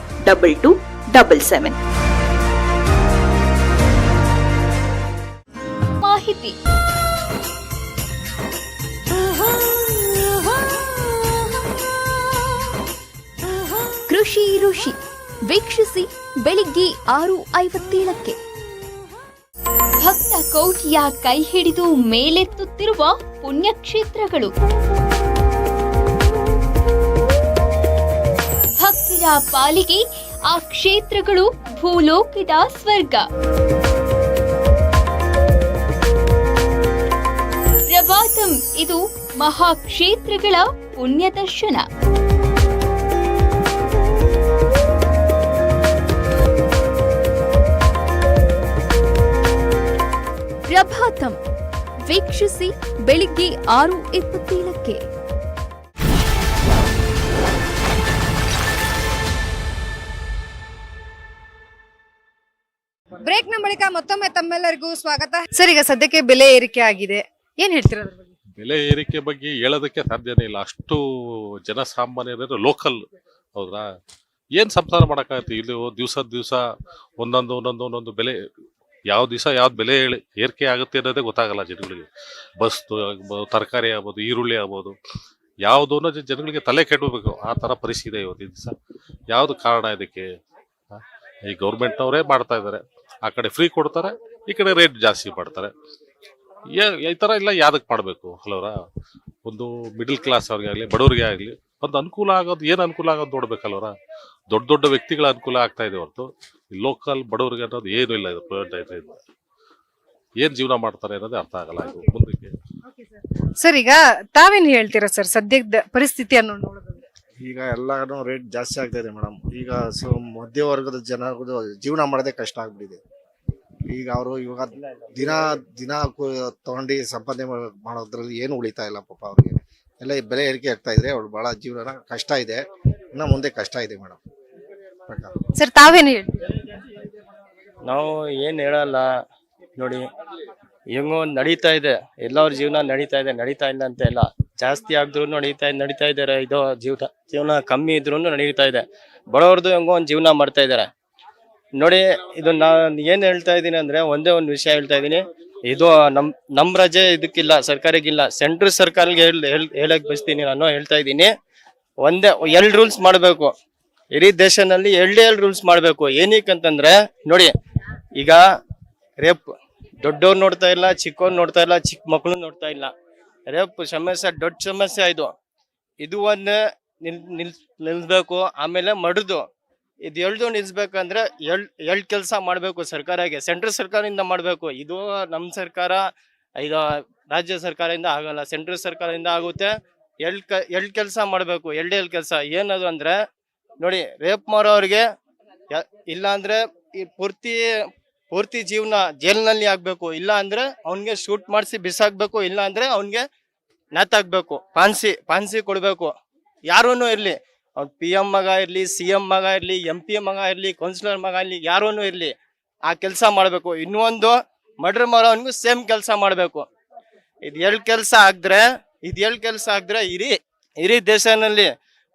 569 2277. ಮಾಹಿತಿ. ಕೃಷಿ ಋಷಿ. ವೀಕ್ಷಿಸಿ ಬೆಳಿಗ್ಗೆ ಆರು ಐವತ್ತೇಳಕ್ಕೆ. ಭಕ್ತ ಕೋಟಿಯ ಕೈ ಹಿಡಿದು ಮೇಲೆತ್ತುತ್ತಿರುವ ಪುಣ್ಯಕ್ಷೇತ್ರಗಳು. ಭಕ್ತರ ಪಾಲಿಗೆ ಆ ಕ್ಷೇತ್ರಗಳು ಭೂಲೋಕದ ಸ್ವರ್ಗ. ಪ್ರಭಾತಂ, ಇದು ಮಹಾಕ್ಷೇತ್ರಗಳ ಪುಣ್ಯ ದರ್ಶನ ಪ್ರಭಾತಂ, ವೀಕ್ಷಿಸಿ ಬೆಳಿಗ್ಗೆ ಆರು ಇಪ್ಪತ್ತೇಳಕ್ಕೆ ಮತ್ತೊಮ್ಮೆ ತಮ್ಮೆಲ್ಲರಿಗೂ ಸ್ವಾಗತ. ಸರ್, ಈಗ ಸದ್ಯಕ್ಕೆ ಬೆಲೆ ಏರಿಕೆ ಆಗಿದೆ. ಏನ್ ಹೇಳ್ತೀರಾ ಬೆಲೆ ಏರಿಕೆ ಬಗ್ಗೆ ಹೇಳೋದಕ್ಕೆ ಸಾಧ್ಯನೇ ಇಲ್ಲ. ಅಷ್ಟು ಜನಸಾಮಾನ್ಯರ ಲೋಕಲ್ ಹೌದಾ ಏನ್ ಸಂಸಾರ ಮಾಡಕ್ಕಾಗತ್ತೆ? ಇಲ್ಲಿ ದಿವಸ ದಿವಸ ಒಂದೊಂದು ಒಂದೊಂದು ಒಂದೊಂದು ಬೆಲೆ. ಯಾವ ದಿವಸ ಯಾವ್ದು ಬೆಲೆ ಏರಿಕೆ ಆಗುತ್ತೆ ಅನ್ನೋದೇ ಗೊತ್ತಾಗಲ್ಲ ಜನಗಳಿಗೆ. ಬಸ್ ತರಕಾರಿ ಆಗ್ಬೋದು, ಈರುಳ್ಳಿ ಆಗ್ಬೋದು. ಯಾವುದು ಅನ್ನೋದು ಜನಗಳಿಗೆ ತಲೆ ಕೆಡಬೇಕು ಆ ತರ ಪರಿಸ್ಥಿತಿ ಇದೆ ಇವತ್ತು ದಿವಸ. ಯಾವುದು ಕಾರಣ ಇದಕ್ಕೆ? ಈ ಈ ಗೌರ್ಮೆಂಟ್ನವರೇ ಮಾಡ್ತಾ ಇದ್ದಾರೆ. ಆ ಕಡೆ ಫ್ರೀ ಕೊಡ್ತಾರೆ ಈ ಕಡೆ ರೇಟ್ ಜಾಸ್ತಿ ಮಾಡ್ತಾರೆ. ಏ- ಈ ತರ ಎಲ್ಲ ಯಾವ್ದಕ್ ಮಾಡ್ಬೇಕು ಹಲವರ ಒಂದು ಮಿಡಲ್ ಕ್ಲಾಸ್ ಅವ್ರಿಗೆ ಆಗಲಿ ಬಡವರಿಗೆ ಆಗಲಿ ಒಂದು ಅನುಕೂಲ ಆಗೋದು ಏನು ಅನುಕೂಲ ಆಗೋದು ನೋಡ್ಬೇಕಲ್ವರ ದೊಡ್ಡ ದೊಡ್ಡ ವ್ಯಕ್ತಿಗಳ ಅನುಕೂಲ ಆಗ್ತಾ ಇದೆ ಹೊರತು. ಲೋಕಲ್ ಬಡವರಿಗೆ ಅನ್ನೋದು ಏನು ಇಲ್ಲ ಇದು ಪ್ರಯೋಜನ ಇಲ್ಲ ಏನ್ ಜೀವನ ಮಾಡ್ತಾರೆ ಅನ್ನೋದೇ ಅರ್ಥ ಆಗಲ್ಲ ಇದು ಮುಂದಕ್ಕೆ. ಸರ್ ಈಗ ತಾವೇನ್ ಹೇಳ್ತೀರಾ ಸರ್ ಸದ್ಯದ ಪರಿಸ್ಥಿತಿಯನ್ನು ನೋಡೋದಾದ್ರೆ? ಈಗ ಎಲ್ಲಾನು ರೇಟ್ ಜಾಸ್ತಿ ಆಗ್ತಾ ಇದೆ ಮೇಡಮ್ ಈಗ ಸೊ ಮಧ್ಯವರ್ಗದ ಜನ ಜೀವನ ಮಾಡೋದೇ ಕಷ್ಟ ಆಗ್ಬಿಟ್ಟಿದೆ. ಈಗ ಅವರು ಇವಾಗ ದಿನ ದಿನ ಕು- ತಗೊಂಡು ಸಂಪಾದನೆ ಮಾಡ್- ಮಾಡೋದ್ರಲ್ಲಿ ಏನು ಉಳಿತಾ ಇಲ್ಲ ಪಾಪ ಅವ್ರಿಗೆ. ಎಲ್ಲ ಈ ಬೆಲೆ ಏರಿಕೆ ಆಗ್ತಾ ಇದ್ರೆ ಅವ್ರು ಬಹಳ ಜೀವನ ಕಷ್ಟ ಇದೆ. ಇನ್ನ ಮುಂದೆ ಕಷ್ಟ ಇದೆ ಮೇಡಮ್ ಸರ್ ತಾವೇನು ಹೇಳಿ? ನಾವು ಏನು ಹೇಳಲ್ಲ. ನೋಡಿ ಹೆಂಗೋ ನಡೀತಾ ಇದೆ. ಎಲ್ಲರ ಜೀವನ ನಡೀತಾ ಇದೆ ನಡೀತಾ ಇಲ್ಲ ಅಂತ ಇಲ್ಲ. ಜಾಸ್ತಿ ಆಗಿದ್ರು ನಡೀತಾ ನಡೀತಾ ಇದಾರೆ ಇದು ಜೀವನ ಜೀವನ ಕಮ್ಮಿ ಇದ್ರು ನಡೀತಾ ಇದೆ. ಬಡವ್ರದ್ದು ಹೆಂಗೋ ಒಂದು ಜೀವನ ಮಾಡ್ತಾ ಇದ್ದಾರೆ. ನೋಡಿ, ಇದು ನಾನು ಏನು ಹೇಳ್ತಾ ಇದ್ದೀನಿ ಅಂದ್ರೆ ಒಂದೇ ಒಂದು ವಿಷಯ ಹೇಳ್ತಾ ಇದ್ದೀನಿ. ಇದು ನಮ್ ನಮ್ ರಜೆ ಇದಕ್ಕಿಲ್ಲ, ಸರ್ಕಾರಕ್ಕಿಲ್ಲ. ಸೆಂಟ್ರಲ್ ಹೇಳ್- ಹೇಳಕ್ ಬಯಸ್ತೀನಿ ನಾನು, ಹೇಳ್ತಾ ಇದ್ದೀನಿ. ಒಂದೇ, ಎರಡು ರೂಲ್ಸ್ ಮಾಡಬೇಕು. ಇಡೀ ದೇಶದಲ್ಲಿ ಎರಡೇ ಎರಡು ರೂಲ್ಸ್ ಮಾಡಬೇಕು. ಏನಕ್ಕಂತಂದ್ರೆ ನೋಡಿ, ಈಗ ರೇಪ್ ದೊಡ್ಡವ್ರು ನೋಡ್ತಾ ಇಲ್ಲ ಚಿಕ್ಕವ್ರು ನೋಡ್ತಾ ಇಲ್ಲ ಚಿಕ್ಕ ಮಕ್ಕಳು ನೋಡ್ತಾ ಇಲ್ಲ. ರೇಪ್ ಸಮಸ್ಯೆ, ದೊಡ್ಡ ಸಮಸ್ಯೆ ಇದು. ಇದು ಒಂದು ನಿಲ್ ನಿಲ್ ನಿಲ್ಲಿಸ್ಬೇಕು ಆಮೇಲೆ ಮಡ್ದು ಇದು ಎಳ್ದು ನಿಲ್ಸ್ಬೇಕಂದ್ರೆ ಎಳ್ ಎಳ್ ಕೆಲಸ ಮಾಡಬೇಕು ಸರ್ಕಾರಕ್ಕೆ. ಸೆಂಟ್ರಲ್ ಸರ್ಕಾರದಿಂದ ಮಾಡಬೇಕು. ಇದು ನಮ್ಮ ಸರ್ಕಾರ, ಈಗ ರಾಜ್ಯ ಸರ್ಕಾರದಿಂದ ಆಗಲ್ಲ. ಸೆಂಟ್ರಲ್ ಸರ್ಕಾರದಿಂದ ಆಗುತ್ತೆ. ಎಳ್ ಕ, ಎಳ್ ಕೆಲಸ ಮಾಡಬೇಕು. ಎಲ್ಡ್ ಎಳ್ ಕೆಲಸ. ಏನದು ಅಂದರೆ, ನೋಡಿ, ರೇಪ್ ಮಾಡೋರಿಗೆ ಯ- ಇಲ್ಲ ಅಂದ್ರೆ ಈ ಪೂರ್ತಿ ಪೂರ್ತಿ ಜೀವನ ಜೈಲ್ನಲ್ಲಿ ಆಗಬೇಕು ಇಲ್ಲ ಅಂದರೆ ಅವನಿಗೆ ಶೂಟ್ ಮಾಡಿಸಿ ಬಿಸಾಕ್ಬೇಕು. ಇಲ್ಲ ಅಂದ್ರೆ ಅವನಿಗೆ ನೇತಾಕ್ಬೇಕು ಪಾನ್ಸಿ ಪಾನ್ಸಿ ಕೊಡಬೇಕು. ಯಾರೂ ಇರ್ಲಿ. ಅವ್ನ್ ಪಿ ಎಂ ಮಗ ಇರಲಿ ಸಿ ಎಂ ಮಗ ಇರಲಿ ಎಂ ಪಿ ಮಗ ಇರಲಿ ಕೌನ್ಸಿಲರ್ ಮಗ ಇರಲಿ ಯಾರೂ ಇರಲಿ, ಆ ಕೆಲಸ ಮಾಡಬೇಕು. ಇನ್ನೊಂದು ಮರ್ಡರ್ ಮಾಡೋನಿಗೂ ಸೇಮ್ ಕೆಲಸ ಮಾಡಬೇಕು. ಇದು ಎರಡು ಕೆಲಸ ಆಗಿದ್ರೆ, ಇದು ಎರಡು ಕೆಲಸ ಆಗಿದ್ರೆ ಇಡೀ ಇಡೀ ದೇಶನಲ್ಲಿ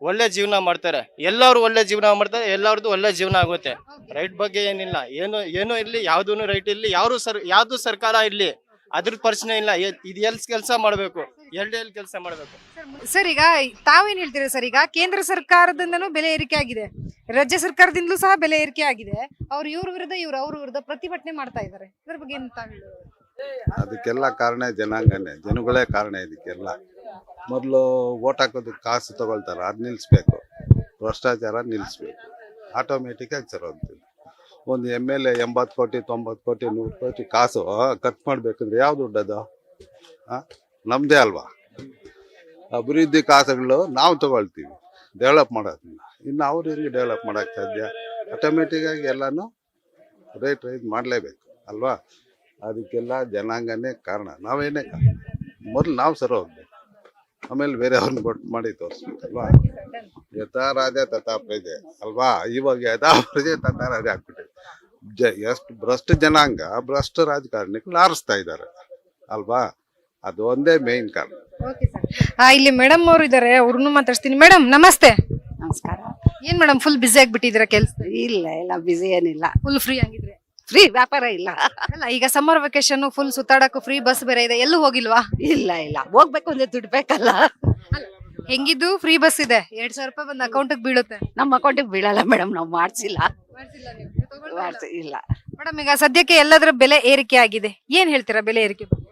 ಒಳ್ಳೆ ಜೀವನ ಮಾಡ್ತಾರೆ. ಎಲ್ಲರೂ ಒಳ್ಳೆ ಜೀವನ ಮಾಡ್ತಾರೆ ಎಲ್ಲರದ್ದು ಒಳ್ಳೆ ಜೀವನ ಆಗುತ್ತೆ. ರೈಟ್ ಬಗ್ಗೆ ಏನಿಲ್ಲ. ಏನು ಏನು ಇರಲಿ ಯಾವುದೂ ರೈಟ್ ಇರಲಿ, ಯಾರು ಸರ್, ಯಾವುದು ಸರ್ಕಾರ ಇರಲಿ ಅದ್ರ ಪ್ರಶ್ನೆ ಇಲ್ಲ. ಇದು ಎಲ್ಸ್ ಎಲ್ ಕೆಲಸ ಮಾಡ್ಬೇಕು. ಎರಡ್ ಎಲ್ ಕೆಲಸ ಮಾಡಬೇಕು. ಸರ್ ಈಗ ತಾವೇನ್ ಹೇಳ್ತೀರಾ ಸರ್? ಈಗ ಕೇಂದ್ರ ಸರ್ಕಾರದಿಂದನೂ ಬೆಲೆ ಏರಿಕೆ ಆಗಿದೆ. ರಾಜ್ಯ ಸರ್ಕಾರದಿಂದಲೂ ಸಹ ಬೆಲೆ ಏರಿಕೆ ಆಗಿದೆ. ಅವ್ರು ಇವ್ರ ವಿರುದ್ಧ ಇವ್ರು ಅವ್ರ ವಿರುದ್ಧ ಪ್ರತಿಭಟನೆ ಮಾಡ್ತಾ ಇದ್ದಾರೆ. ಇದ್ರ ಬಗ್ಗೆ ಏನು ತಾವ್ ಹೇಳೋದು? ಅದಕ್ಕೆಲ್ಲ ಕಾರಣ ಜನಾಂಗನೇ. ಜನಗಳೇ ಕಾರಣ ಇದಕ್ಕೆಲ್ಲ. ಮೊದಲು ಓಟ್ ಹಾಕೋದಕ್ಕೆ ಕಾಸು ತಗೊಳ್ತಾರೆ. ಅದು ನಿಲ್ಲಿಸ್ಬೇಕು ಭ್ರಷ್ಟಾಚಾರ ನಿಲ್ಲಿಸ್ಬೇಕು ಆಟೋಮೆಟಿಕ್ಕಾಗಿ ಸರೋಗ್ತದೆ ಒಂದು ಎಂ ಎಲ್ ಎ ಎಂಬತ್ತು ಕೋಟಿ ತೊಂಬತ್ತು ಕೋಟಿ ನೂರು ಕೋಟಿ ಕಾಸು ಖರ್ಚು ಮಾಡಬೇಕಂದ್ರೆ ಯಾವ ದುಡ್ಡದು? ಹಾಂ ನಮ್ಮದೇ ಅಲ್ವಾ? ಅಭಿವೃದ್ಧಿ ಕಾಸುಗಳು ನಾವು ತಗೊಳ್ತೀವಿ ಡೆವಲಪ್ ಮಾಡೋದನ್ನ ಇನ್ನು ಅವ್ರು ಹೆಂಗೆ ಡೆವಲಪ್ ಮಾಡೋಕ್ಕೆ ಸಾಧ್ಯ ಆಟೋಮೆಟಿಕ್ಕಾಗಿ ಎಲ್ಲನೂ ರೇಟ್ ರೈಸ್ ಮಾಡಲೇಬೇಕು, ಅಲ್ವಾ? ಅದಕ್ಕೆಲ್ಲ ಜನಾಂಗನೇ ಕಾರಣ. ನಾವೇನೇ ಮೊದಲು ನಾವು ಸರ ಹೋಗ್ಬೇಕು. ಆಮೇಲೆ ಬೇರೆಯವ್ರನ್ನ ಕೊಟ್ಟು ಮಾಡಿ ತೋರಿಸ್ಬೇಕಲ್ವಾ ಯಥಾ ರಾಜ ತಥಾ ಪ್ರಜೆ ಅಲ್ವಾ? ಇವಾಗ ಯಥಾ ಪ್ರಜೆ ತಥಾ ರಾಜ ಆಗ್ಬಿಟ್ಟಿದೆ. ಜ, ಎಷ್ಟು ಭ್ರಷ್ಟ ಜನಾಂಗ, ಭ್ರಷ್ಟ ರಾಜಕಾರಣಿಗಳು ಆರಿಸ್ತಾ ಇದ್ದಾರೆ, ಅಲ್ವಾ? ಅದು ಒಂದೇ ಮೇನ್ ಕಾರಣ. ಆ, ಇಲ್ಲಿ ಮೇಡಮ್ ಅವ್ರು ಇದಾರೆ ಅವ್ರನ್ನು ಮಾತಾಡ್ತೀನಿ ಮೇಡಮ್ ನಮಸ್ತೆ. ನಮಸ್ಕಾರ. ಏನ್ ಮೇಡಮ್ ಫುಲ್ ಬಿಸಿ ಆಗ್ಬಿಟ್ಟಿದ್ದೀರಾ ಕೆಲ್ಸ? ಇಲ್ಲ ಇಲ್ಲ ಬಿಸಿ ಏನಿಲ್ಲ. ಫುಲ್ ಫ್ರೀ ಆಗಿದ್ರೆ? ಫ್ರೀ ವ್ಯಾಪಾರ ಇಲ್ಲ. ಅಲ್ಲ ಈಗ ಸಮ್ಮರ್ ವೆಕೇಶನ್ ಫುಲ್ ಸುತ್ತಾಡಕ್ಕೂ ಫ್ರೀ ಬಸ್ ಬೇರೆ ಇದೆ ಎಲ್ಲೂ ಹೋಗಿಲ್ವಾ? ಇಲ್ಲ ಇಲ್ಲ. ಹೋಗ್ಬೇಕು ಅಂದ್ರೆ ದುಡ್ಡು ಬೇಕಲ್ಲ. ಹೆಂಗಿದ್ದು? ಫ್ರೀ ಬಸ್ ಇದೆ. ಎರಡ್ ಸಾವಿರ ರೂಪಾಯಿ ಬಂದ್ ಅಕೌಂಟ್ ಬೀಳುತ್ತೆ. ನಮ್ಮ ಅಕೌಂಟಿಗೆ ಬೀಳಲ್ಲ ಮೇಡಮ್ ನಾವು ಮಾಡ್ಸಿಲ್ಲ. ಮಾಡ್ಸಿ ಇಲ್ಲ. ಮೇಡಮ್ ಈಗ ಸದ್ಯಕ್ಕೆ ಎಲ್ಲದರ ಬೆಲೆ ಏರಿಕೆ ಆಗಿದೆ. ಏನ್ ಹೇಳ್ತೀರಾ ಬೆಲೆ ಏರಿಕೆ? ಬಗ್ಗೆ?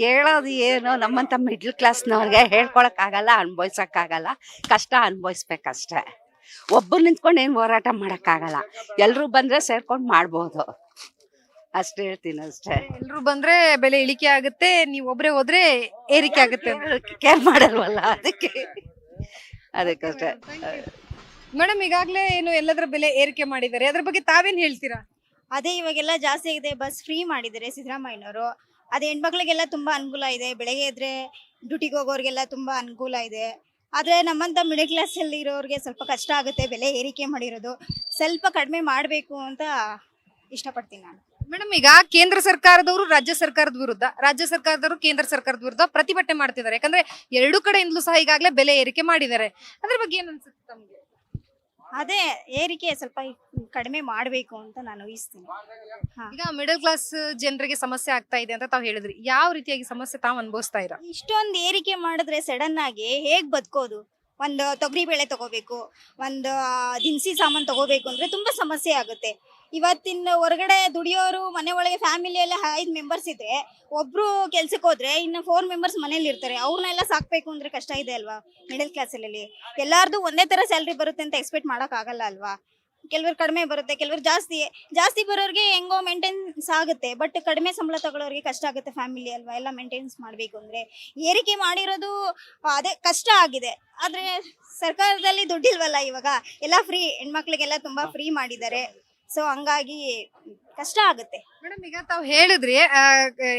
ಹೇಳೋದು ಏನು ನಮ್ಮಂತ ಮಿಡ್ಲ್ ಕ್ಲಾಸ್ನವ್ರಿಗೆ ಹೇಳ್ಕೊಳಕ್ ಆಗಲ್ಲ ಅನ್ಭವಿಸಕ್ ಆಗಲ್ಲ ಕಷ್ಟ ಅನ್ಭವಿಸ್ಬೇಕಷ್ಟೇ. ಒಬ್ಬರು ನಿಂತ್ಕೊಂಡು ಏನು ಹೋರಾಟ ಮಾಡೋಕ್ಕಾಗಲ್ಲ. ಎಲ್ಲರೂ ಬಂದ್ರೆ ಸೇರ್ಕೊಂಡು ಮಾಡ್ಬೋದು. ಅಷ್ಟೇ ಹೇಳ್ತೀನಿ ಅಷ್ಟೇ. ಎಲ್ಲರೂ ಬಂದ್ರೆ ಬೆಲೆ ಇಳಿಕೆ ಆಗುತ್ತೆ ನೀವು ಒಬ್ರೇ ಹೋದ್ರೆ ಏರಿಕೆ ಆಗುತ್ತೆ. ಕೇರ್ ಮಾಡಲ್ವಲ್ಲ ಅದಕ್ಕೆ. ಅದಕ್ಕಷ್ಟೇ. ಮೇಡಮ್ ಈಗಾಗ್ಲೇ ಏನು ಎಲ್ಲದರ ಬೆಲೆ ಏರಿಕೆ ಮಾಡಿದ್ದಾರೆ? ಅದ್ರ ಬಗ್ಗೆ ತಾವೇನ್ ಹೇಳ್ತೀರಾ? ಅದೇ ಇವಾಗೆಲ್ಲ ಜಾಸ್ತಿ ಆಗಿದೆ. ಬಸ್ ಫ್ರೀ ಮಾಡಿದ್ದಾರೆ ಸಿದ್ದರಾಮಯ್ಯನವರು. ಅದೇ ಹೆಣ್ಮಕ್ಳಿಗೆಲ್ಲ ತುಂಬಾ ಅನುಕೂಲ ಇದೆ. ಬೆಳಗ್ಗೆ ಎದ್ರೆ ಡ್ಯೂಟಿಗೆ ಹೋಗೋರಿಗೆಲ್ಲ ತುಂಬಾ ಅನುಕೂಲ ಇದೆ. ಆದ್ರೆ ನಮ್ಮಂತ ಮಿಡಲ್ ಕ್ಲಾಸಲ್ಲಿ ಇರೋರಿಗೆ ಸ್ವಲ್ಪ ಕಷ್ಟ ಆಗುತ್ತೆ ಬೆಲೆ ಏರಿಕೆ ಮಾಡಿರೋದು. ಸ್ವಲ್ಪ ಕಡಿಮೆ ಮಾಡಬೇಕು ಅಂತ ಇಷ್ಟಪಡ್ತೀನಿ ನಾನು. ಮೇಡಮ್, ಈಗ ಕೇಂದ್ರ ಸರ್ಕಾರದವರು ರಾಜ್ಯ ಸರ್ಕಾರದ ವಿರುದ್ಧ, ರಾಜ್ಯ ಸರ್ಕಾರದವರು ಕೇಂದ್ರ ಸರ್ಕಾರದ ವಿರುದ್ಧ ಪ್ರತಿಭಟನೆ ಮಾಡ್ತಿದ್ದಾರೆ. ಯಾಕಂದ್ರೆ ಎರಡು ಕಡೆಯಿಂದಲೂ ಸಹ ಈಗಾಗಲೇ ಬೆಲೆ ಏರಿಕೆ ಮಾಡಿದ್ದಾರೆ. ಅದ್ರ ಬಗ್ಗೆ ಏನ್ ಅನ್ಸುತ್ತೆ ತಮ್ಗೆ? ಅದೇ ಏರಿಕೆ ಸ್ವಲ್ಪ ಕಡಿಮೆ ಮಾಡಬೇಕು ಅಂತ ನಾನು ಊಹಿಸ್ತೀನಿ. ಹಾ. ಈಗ ಮಿಡಲ್ ಕ್ಲಾಸ್ ಜನರಿಗೆ ಸಮಸ್ಯೆ ಆಗ್ತಾ ಇದೆ ಅಂತ ತಾವು ಹೇಳಿದ್ರಿ. ಯಾವ ರೀತಿಯಾಗಿ ಸಮಸ್ಯೆ ತಾವು ಅನುಭವಿಸ್ತಾ ಇರ ಇಷ್ಟೊಂದು ಏರಿಕೆ ಮಾಡಿದ್ರೆ ಸಡನ್ ಆಗಿ ಹೇಗ್ ಬದುಕೋದು? ಒಂದು ತೊಗರಿ ಬೇಳೆ ತಗೋಬೇಕು ಒಂದು ಆ, ದಿನಸಿ ಸಾಮಾನು ತಗೋಬೇಕು ಅಂದ್ರೆ ತುಂಬಾ ಸಮಸ್ಯೆ ಆಗುತ್ತೆ. ಇವತ್ತಿನ ಹೊರಗಡೆ ದುಡಿಯೋರು ಮನೆ ಒಳಗೆ ಫ್ಯಾಮಿಲಿಯಲ್ಲಿ ಐದು ಮೆಂಬರ್ಸ್ ಇದ್ರೆ, ಒಬ್ರು ಕೆಲ್ಸಕ್ಕೆ ಹೋದ್ರೆ ಇನ್ನು ಫೋರ್ ಮೆಂಬರ್ಸ್ ಮನೇಲಿ ಇರ್ತಾರೆ. ಅವ್ರನ್ನೆಲ್ಲ ಸಾಕ್ಬೇಕು ಅಂದ್ರೆ ಕಷ್ಟ ಇದೆ ಅಲ್ವಾ? ಮಿಡಲ್ ಕ್ಲಾಸಲ್ಲಿ ಎಲ್ಲಾರ್ದು ಒಂದೇ ತರ ಸ್ಯಾಲ್ರಿ ಬರುತ್ತೆ ಅಂತ ಎಕ್ಸ್ಪೆಕ್ಟ್ ಆಗಲ್ಲ ಅಲ್ವಾ? ಕೆಲವ್ರು ಕಡಿಮೆ ಬರುತ್ತೆ, ಕೆಲವರು ಜಾಸ್ತಿ ಜಾಸ್ತಿ ಬರೋರಿಗೆ ಹೆಂಗೋ ಮೇಂಟೆನ್ಸ್ ಆಗುತ್ತೆ. ಬಟ್ ಕಡಿಮೆ ಸಂಬಳ ತಗೊಳ್ಳೋರಿಗೆ ಕಷ್ಟ ಆಗುತ್ತೆ ಫ್ಯಾಮಿಲಿ ಅಲ್ವಾ? ಎಲ್ಲ ಮೇಂಟೆನ್ಸ್ ಮಾಡಬೇಕು ಅಂದ್ರೆ. ಏರಿಕೆ ಮಾಡಿರೋದು ಅದೇ ಕಷ್ಟ ಆಗಿದೆ. ಆದ್ರೆ ಸರ್ಕಾರದಲ್ಲಿ ದುಡ್ಡಿಲ್ವಲ್ಲ ಇವಾಗ? ಎಲ್ಲ ಫ್ರೀ ಹೆಣ್ಮಕ್ಳಿಗೆಲ್ಲ ತುಂಬಾ ಫ್ರೀ ಮಾಡಿದ್ದಾರೆ. ಸೊ ಹಂಗಾಗಿ ಕಷ್ಟ ಆಗುತ್ತೆ. ಮೇಡಮ್ ಈಗ ತಾವು ಹೇಳಿದ್ರಿ ಆ,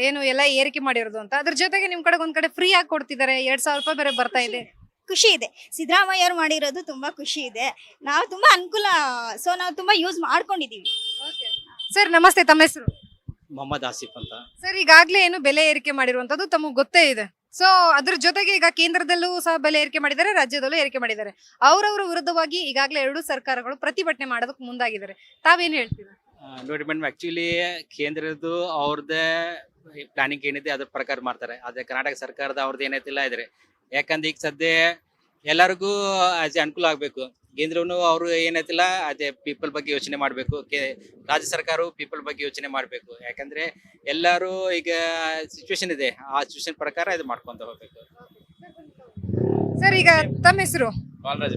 ಏನು ಎಲ್ಲ ಏರಿಕೆ ಮಾಡಿರೋದು ಅಂತ. ಅದ್ರ ಜೊತೆಗೆ ನಿಮ್ ಕಡೆ ಒಂದ್ ಕಡೆ ಫ್ರೀ ಆಗಿ ಕೊಡ್ತಿದ್ದಾರೆ ಎರಡ್ ಸಾವಿರ ರೂಪಾಯಿ ಬೇರೆ ಬರ್ತಾ ಇದೆ. ಖುಷಿ ಇದೆ. ಸಿದ್ದರಾಮಯ್ಯ ಅವ್ರು ಮಾಡಿರೋದು ತುಂಬಾ ಖುಷಿ ಇದೆ. ನಾವು ತುಂಬಾ ಅನುಕೂಲ ಸೊ ನಾವು ತುಂಬಾ ಯೂಸ್ ಮಾಡ್ಕೊಂಡಿದೀವಿ. ಸರ್ ನಮಸ್ತೆ ತಮ್ಮ ಹೆಸರು. ಮೊಹಮ್ಮದ್ ಆಸಿಫ್ ಅಂತ. ಸರ್ ಈಗಾಗ್ಲೇ ಏನು ಬೆಲೆ ಏರಿಕೆ ಮಾಡಿರುವಂತದ್ದು ತಮಗೆ ಗೊತ್ತೇ ಇದೆ. ಸೊ ಅದ್ರ ಜೊತೆಗೆ ಈಗ ಕೇಂದ್ರದಲ್ಲೂ ಸಹ ಬೆಲೆ ಏರಿಕೆ ಮಾಡಿದ್ದಾರೆ, ರಾಜ್ಯದಲ್ಲೂ ಏರಿಕೆ ಮಾಡಿದ್ದಾರೆ. ಅವರವರ ವಿರುದ್ಧವಾಗಿ ಈಗಾಗಲೇ ಎರಡು ಸರ್ಕಾರಗಳು ಪ್ರತಿಭಟನೆ ಮಾಡೋದಕ್ಕೆ ಮುಂದಾಗಿದ್ದಾರೆ. ತಾವೇನು ಹೇಳ್ತೀರಾ? ನೋಡಿ ಮೇಡಮ್ ಆಕ್ಚುಲಿ ಕೇಂದ್ರದ್ದು ಅವ್ರದ್ದೇ ಪ್ಲಾನಿಂಗ್ ಏನಿದೆ, ಅದ್ರ ಪ್ರಕಾರ ಮಾಡ್ತಾರೆ. ಆದ್ರೆ ಕರ್ನಾಟಕ ಸರ್ಕಾರದ ಅವ್ರದ್ದು ಏನೈತಿಲ್ಲ ಇದ್ರೆ. ಯಾಕಂದ್ರೆ ಈಗ ಸದ್ಯ ಎಲ್ಲರಿಗೂ ಅದೇ ಅನುಕೂಲ ಆಗ್ಬೇಕು. ಕೇಂದ್ರನು ಅವರು ಏನೈತಿಲ್ಲ ಅದೇ ಪೀಪಲ್ ಬಗ್ಗೆ ಯೋಚನೆ ಮಾಡಬೇಕು. ರಾಜ್ಯ ಸರ್ಕಾರವು ಪೀಪಲ್ ಬಗ್ಗೆ ಯೋಚನೆ ಮಾಡಬೇಕು. ಯಾಕಂದ್ರೆ ಎಲ್ಲರೂ ಈಗ ಸಿಚುವೇಶನ್ ಇದೆ. ಆ ಸಿಚುವೇಶನ್ ಪ್ರಕಾರ ಇದು ಮಾಡ್ಕೊಂತ ಹೋಗ್ಬೇಕು. ಸರ್ ಈಗ ತಮ್ಮ ಹೆಸರು? ಬಾಲರಾಜ್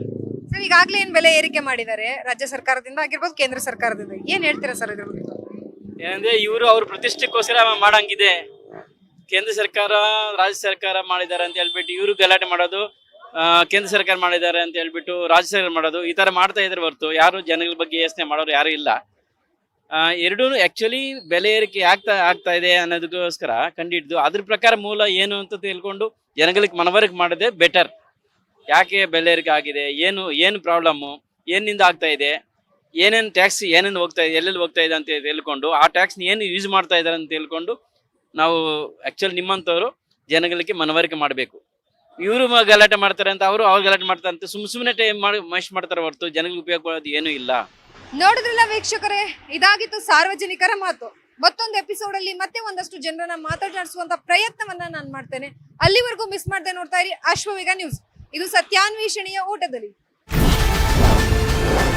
ಸರ್ ಈಗಾಗಲೇ ಏನ್ ಬೆಲೆ ಏರಿಕೆ ಮಾಡಿದ್ದಾರೆ? ರಾಜ್ಯ ಸರ್ಕಾರದಿಂದ ಆಗಿರ್ಬೋದು ಕೇಂದ್ರ ಸರ್ಕಾರದಿಂದ. ಏನ್ ಹೇಳ್ತೀರಾ ಸರ್ ಇದ್ರ ಬಗ್ಗೆ? ಏನಂದ್ರೆ ಇವರು ಅವ್ರ ಪ್ರತಿಷ್ಠೆಗೋಸ್ಕರ ಮಾಡಂಗಿದೆ. ಕೇಂದ್ರ ಸರ್ಕಾರ ರಾಜ್ಯ ಸರ್ಕಾರ ಮಾಡಿದ್ದಾರೆ ಅಂತ ಹೇಳ್ಬಿಟ್ಟು ಇವರು ಗಲಾಟೆ ಮಾಡೋದು ಕೇಂದ್ರ ಸರ್ಕಾರ ಮಾಡಿದ್ದಾರೆ ಅಂತ ಹೇಳ್ಬಿಟ್ಟು ರಾಜ್ಯ ಸರ್ಕಾರ ಮಾಡೋದು, ಈ ತರ ಮಾಡ್ತಾ ಇದ್ರೆ ಹೊರತು ಯಾರು ಜನಗಳ ಬಗ್ಗೆ ಯೋಚನೆ ಮಾಡೋರು ಯಾರು ಇಲ್ಲ. ಎರಡೂ ಆಕ್ಚುಲಿ ಬೆಲೆ ಏರಿಕೆ ಆಗ್ತಾ ಆಗ್ತಾ ಇದೆ ಅನ್ನೋದಕ್ಕೋಸ್ಕರ ಕಂಡಿಡ್ದು. ಅದ್ರ ಪ್ರಕಾರ ಮೂಲ ಏನು ಅಂತ ತಿಳ್ಕೊಂಡು ಜನಗಳಿಗೆ ಮನವರಿಕೆ ಮಾಡೋದೇ ಬೆಟರ್ ಯಾಕೆ ಬೆಲೆ ಏರಿಕೆ ಆಗಿದೆ, ಏನು ಏನು ಪ್ರಾಬ್ಲಮ್ಮು ಏನಿಂದ ಆಗ್ತಾ ಇದೆ, ಏನೇನು ಟ್ಯಾಕ್ಸ್ ಏನೇನು ಹೋಗ್ತಾ ಇದೆ, ಎಲ್ಲೆಲ್ಲಿ ಹೋಗ್ತಾ ಇದೆ ಅಂತ ತಿಳ್ಕೊಂಡು, ಆ ಟ್ಯಾಕ್ಸ್ ಏನು ಯೂಸ್ ಮಾಡ್ತಾ ಇದ್ದಾರೆ ಅಂತ ತಿಳ್ಕೊಂಡು ನಾವು ಆ್ಯಕ್ಚುಲಿ ನಿಮ್ಮಂಥವ್ರು ಜನಗಳಿಗೆ ಮನವರಿಕೆ ಮಾಡಬೇಕು. ಇವರು ಗಲಾಟೆ ಮಾಡ್ತಾರೆ ಅಂತ ಅವರು ಅವ್ರು ಗಲಾಟೆ ಮಾಡ್ತಾರೆ ಅಂತ ಸುಮ್ ಸುಮ್ಮನೆ ಟೈಮ್ ಮಾಡಿ ಮಾಡ್ತಾರೆ ಹೊರತು. ಜನಗಳಿಗೆ ಉಪಯೋಗ ಏನು ಇಲ್ಲ. ನೋಡಿದ್ರಲ್ಲ ವೀಕ್ಷಕರೇ, ಇದಾಗಿತ್ತು ಸಾರ್ವಜನಿಕರ ಮಾತು. ಮತ್ತೊಂದು ಎಪಿಸೋಡ್ ಅಲ್ಲಿ ಮತ್ತೆ ಒಂದಷ್ಟು ಜನರನ್ನ ಮಾತಾಡಿಸುವಂತ ಪ್ರಯತ್ನವನ್ನ ನಾನು ಮಾಡ್ತೇನೆ. ಅಲ್ಲಿವರೆಗೂ ಮಿಸ್ ಮಾಡದೆ ನೋಡ್ತಾ ಇರಿ ಅಶ್ವವೇಗ ನ್ಯೂಸ್ ಇದು ಸತ್ಯಾನ್ವೇಷಣೆಯ ಓಟದಲ್ಲಿ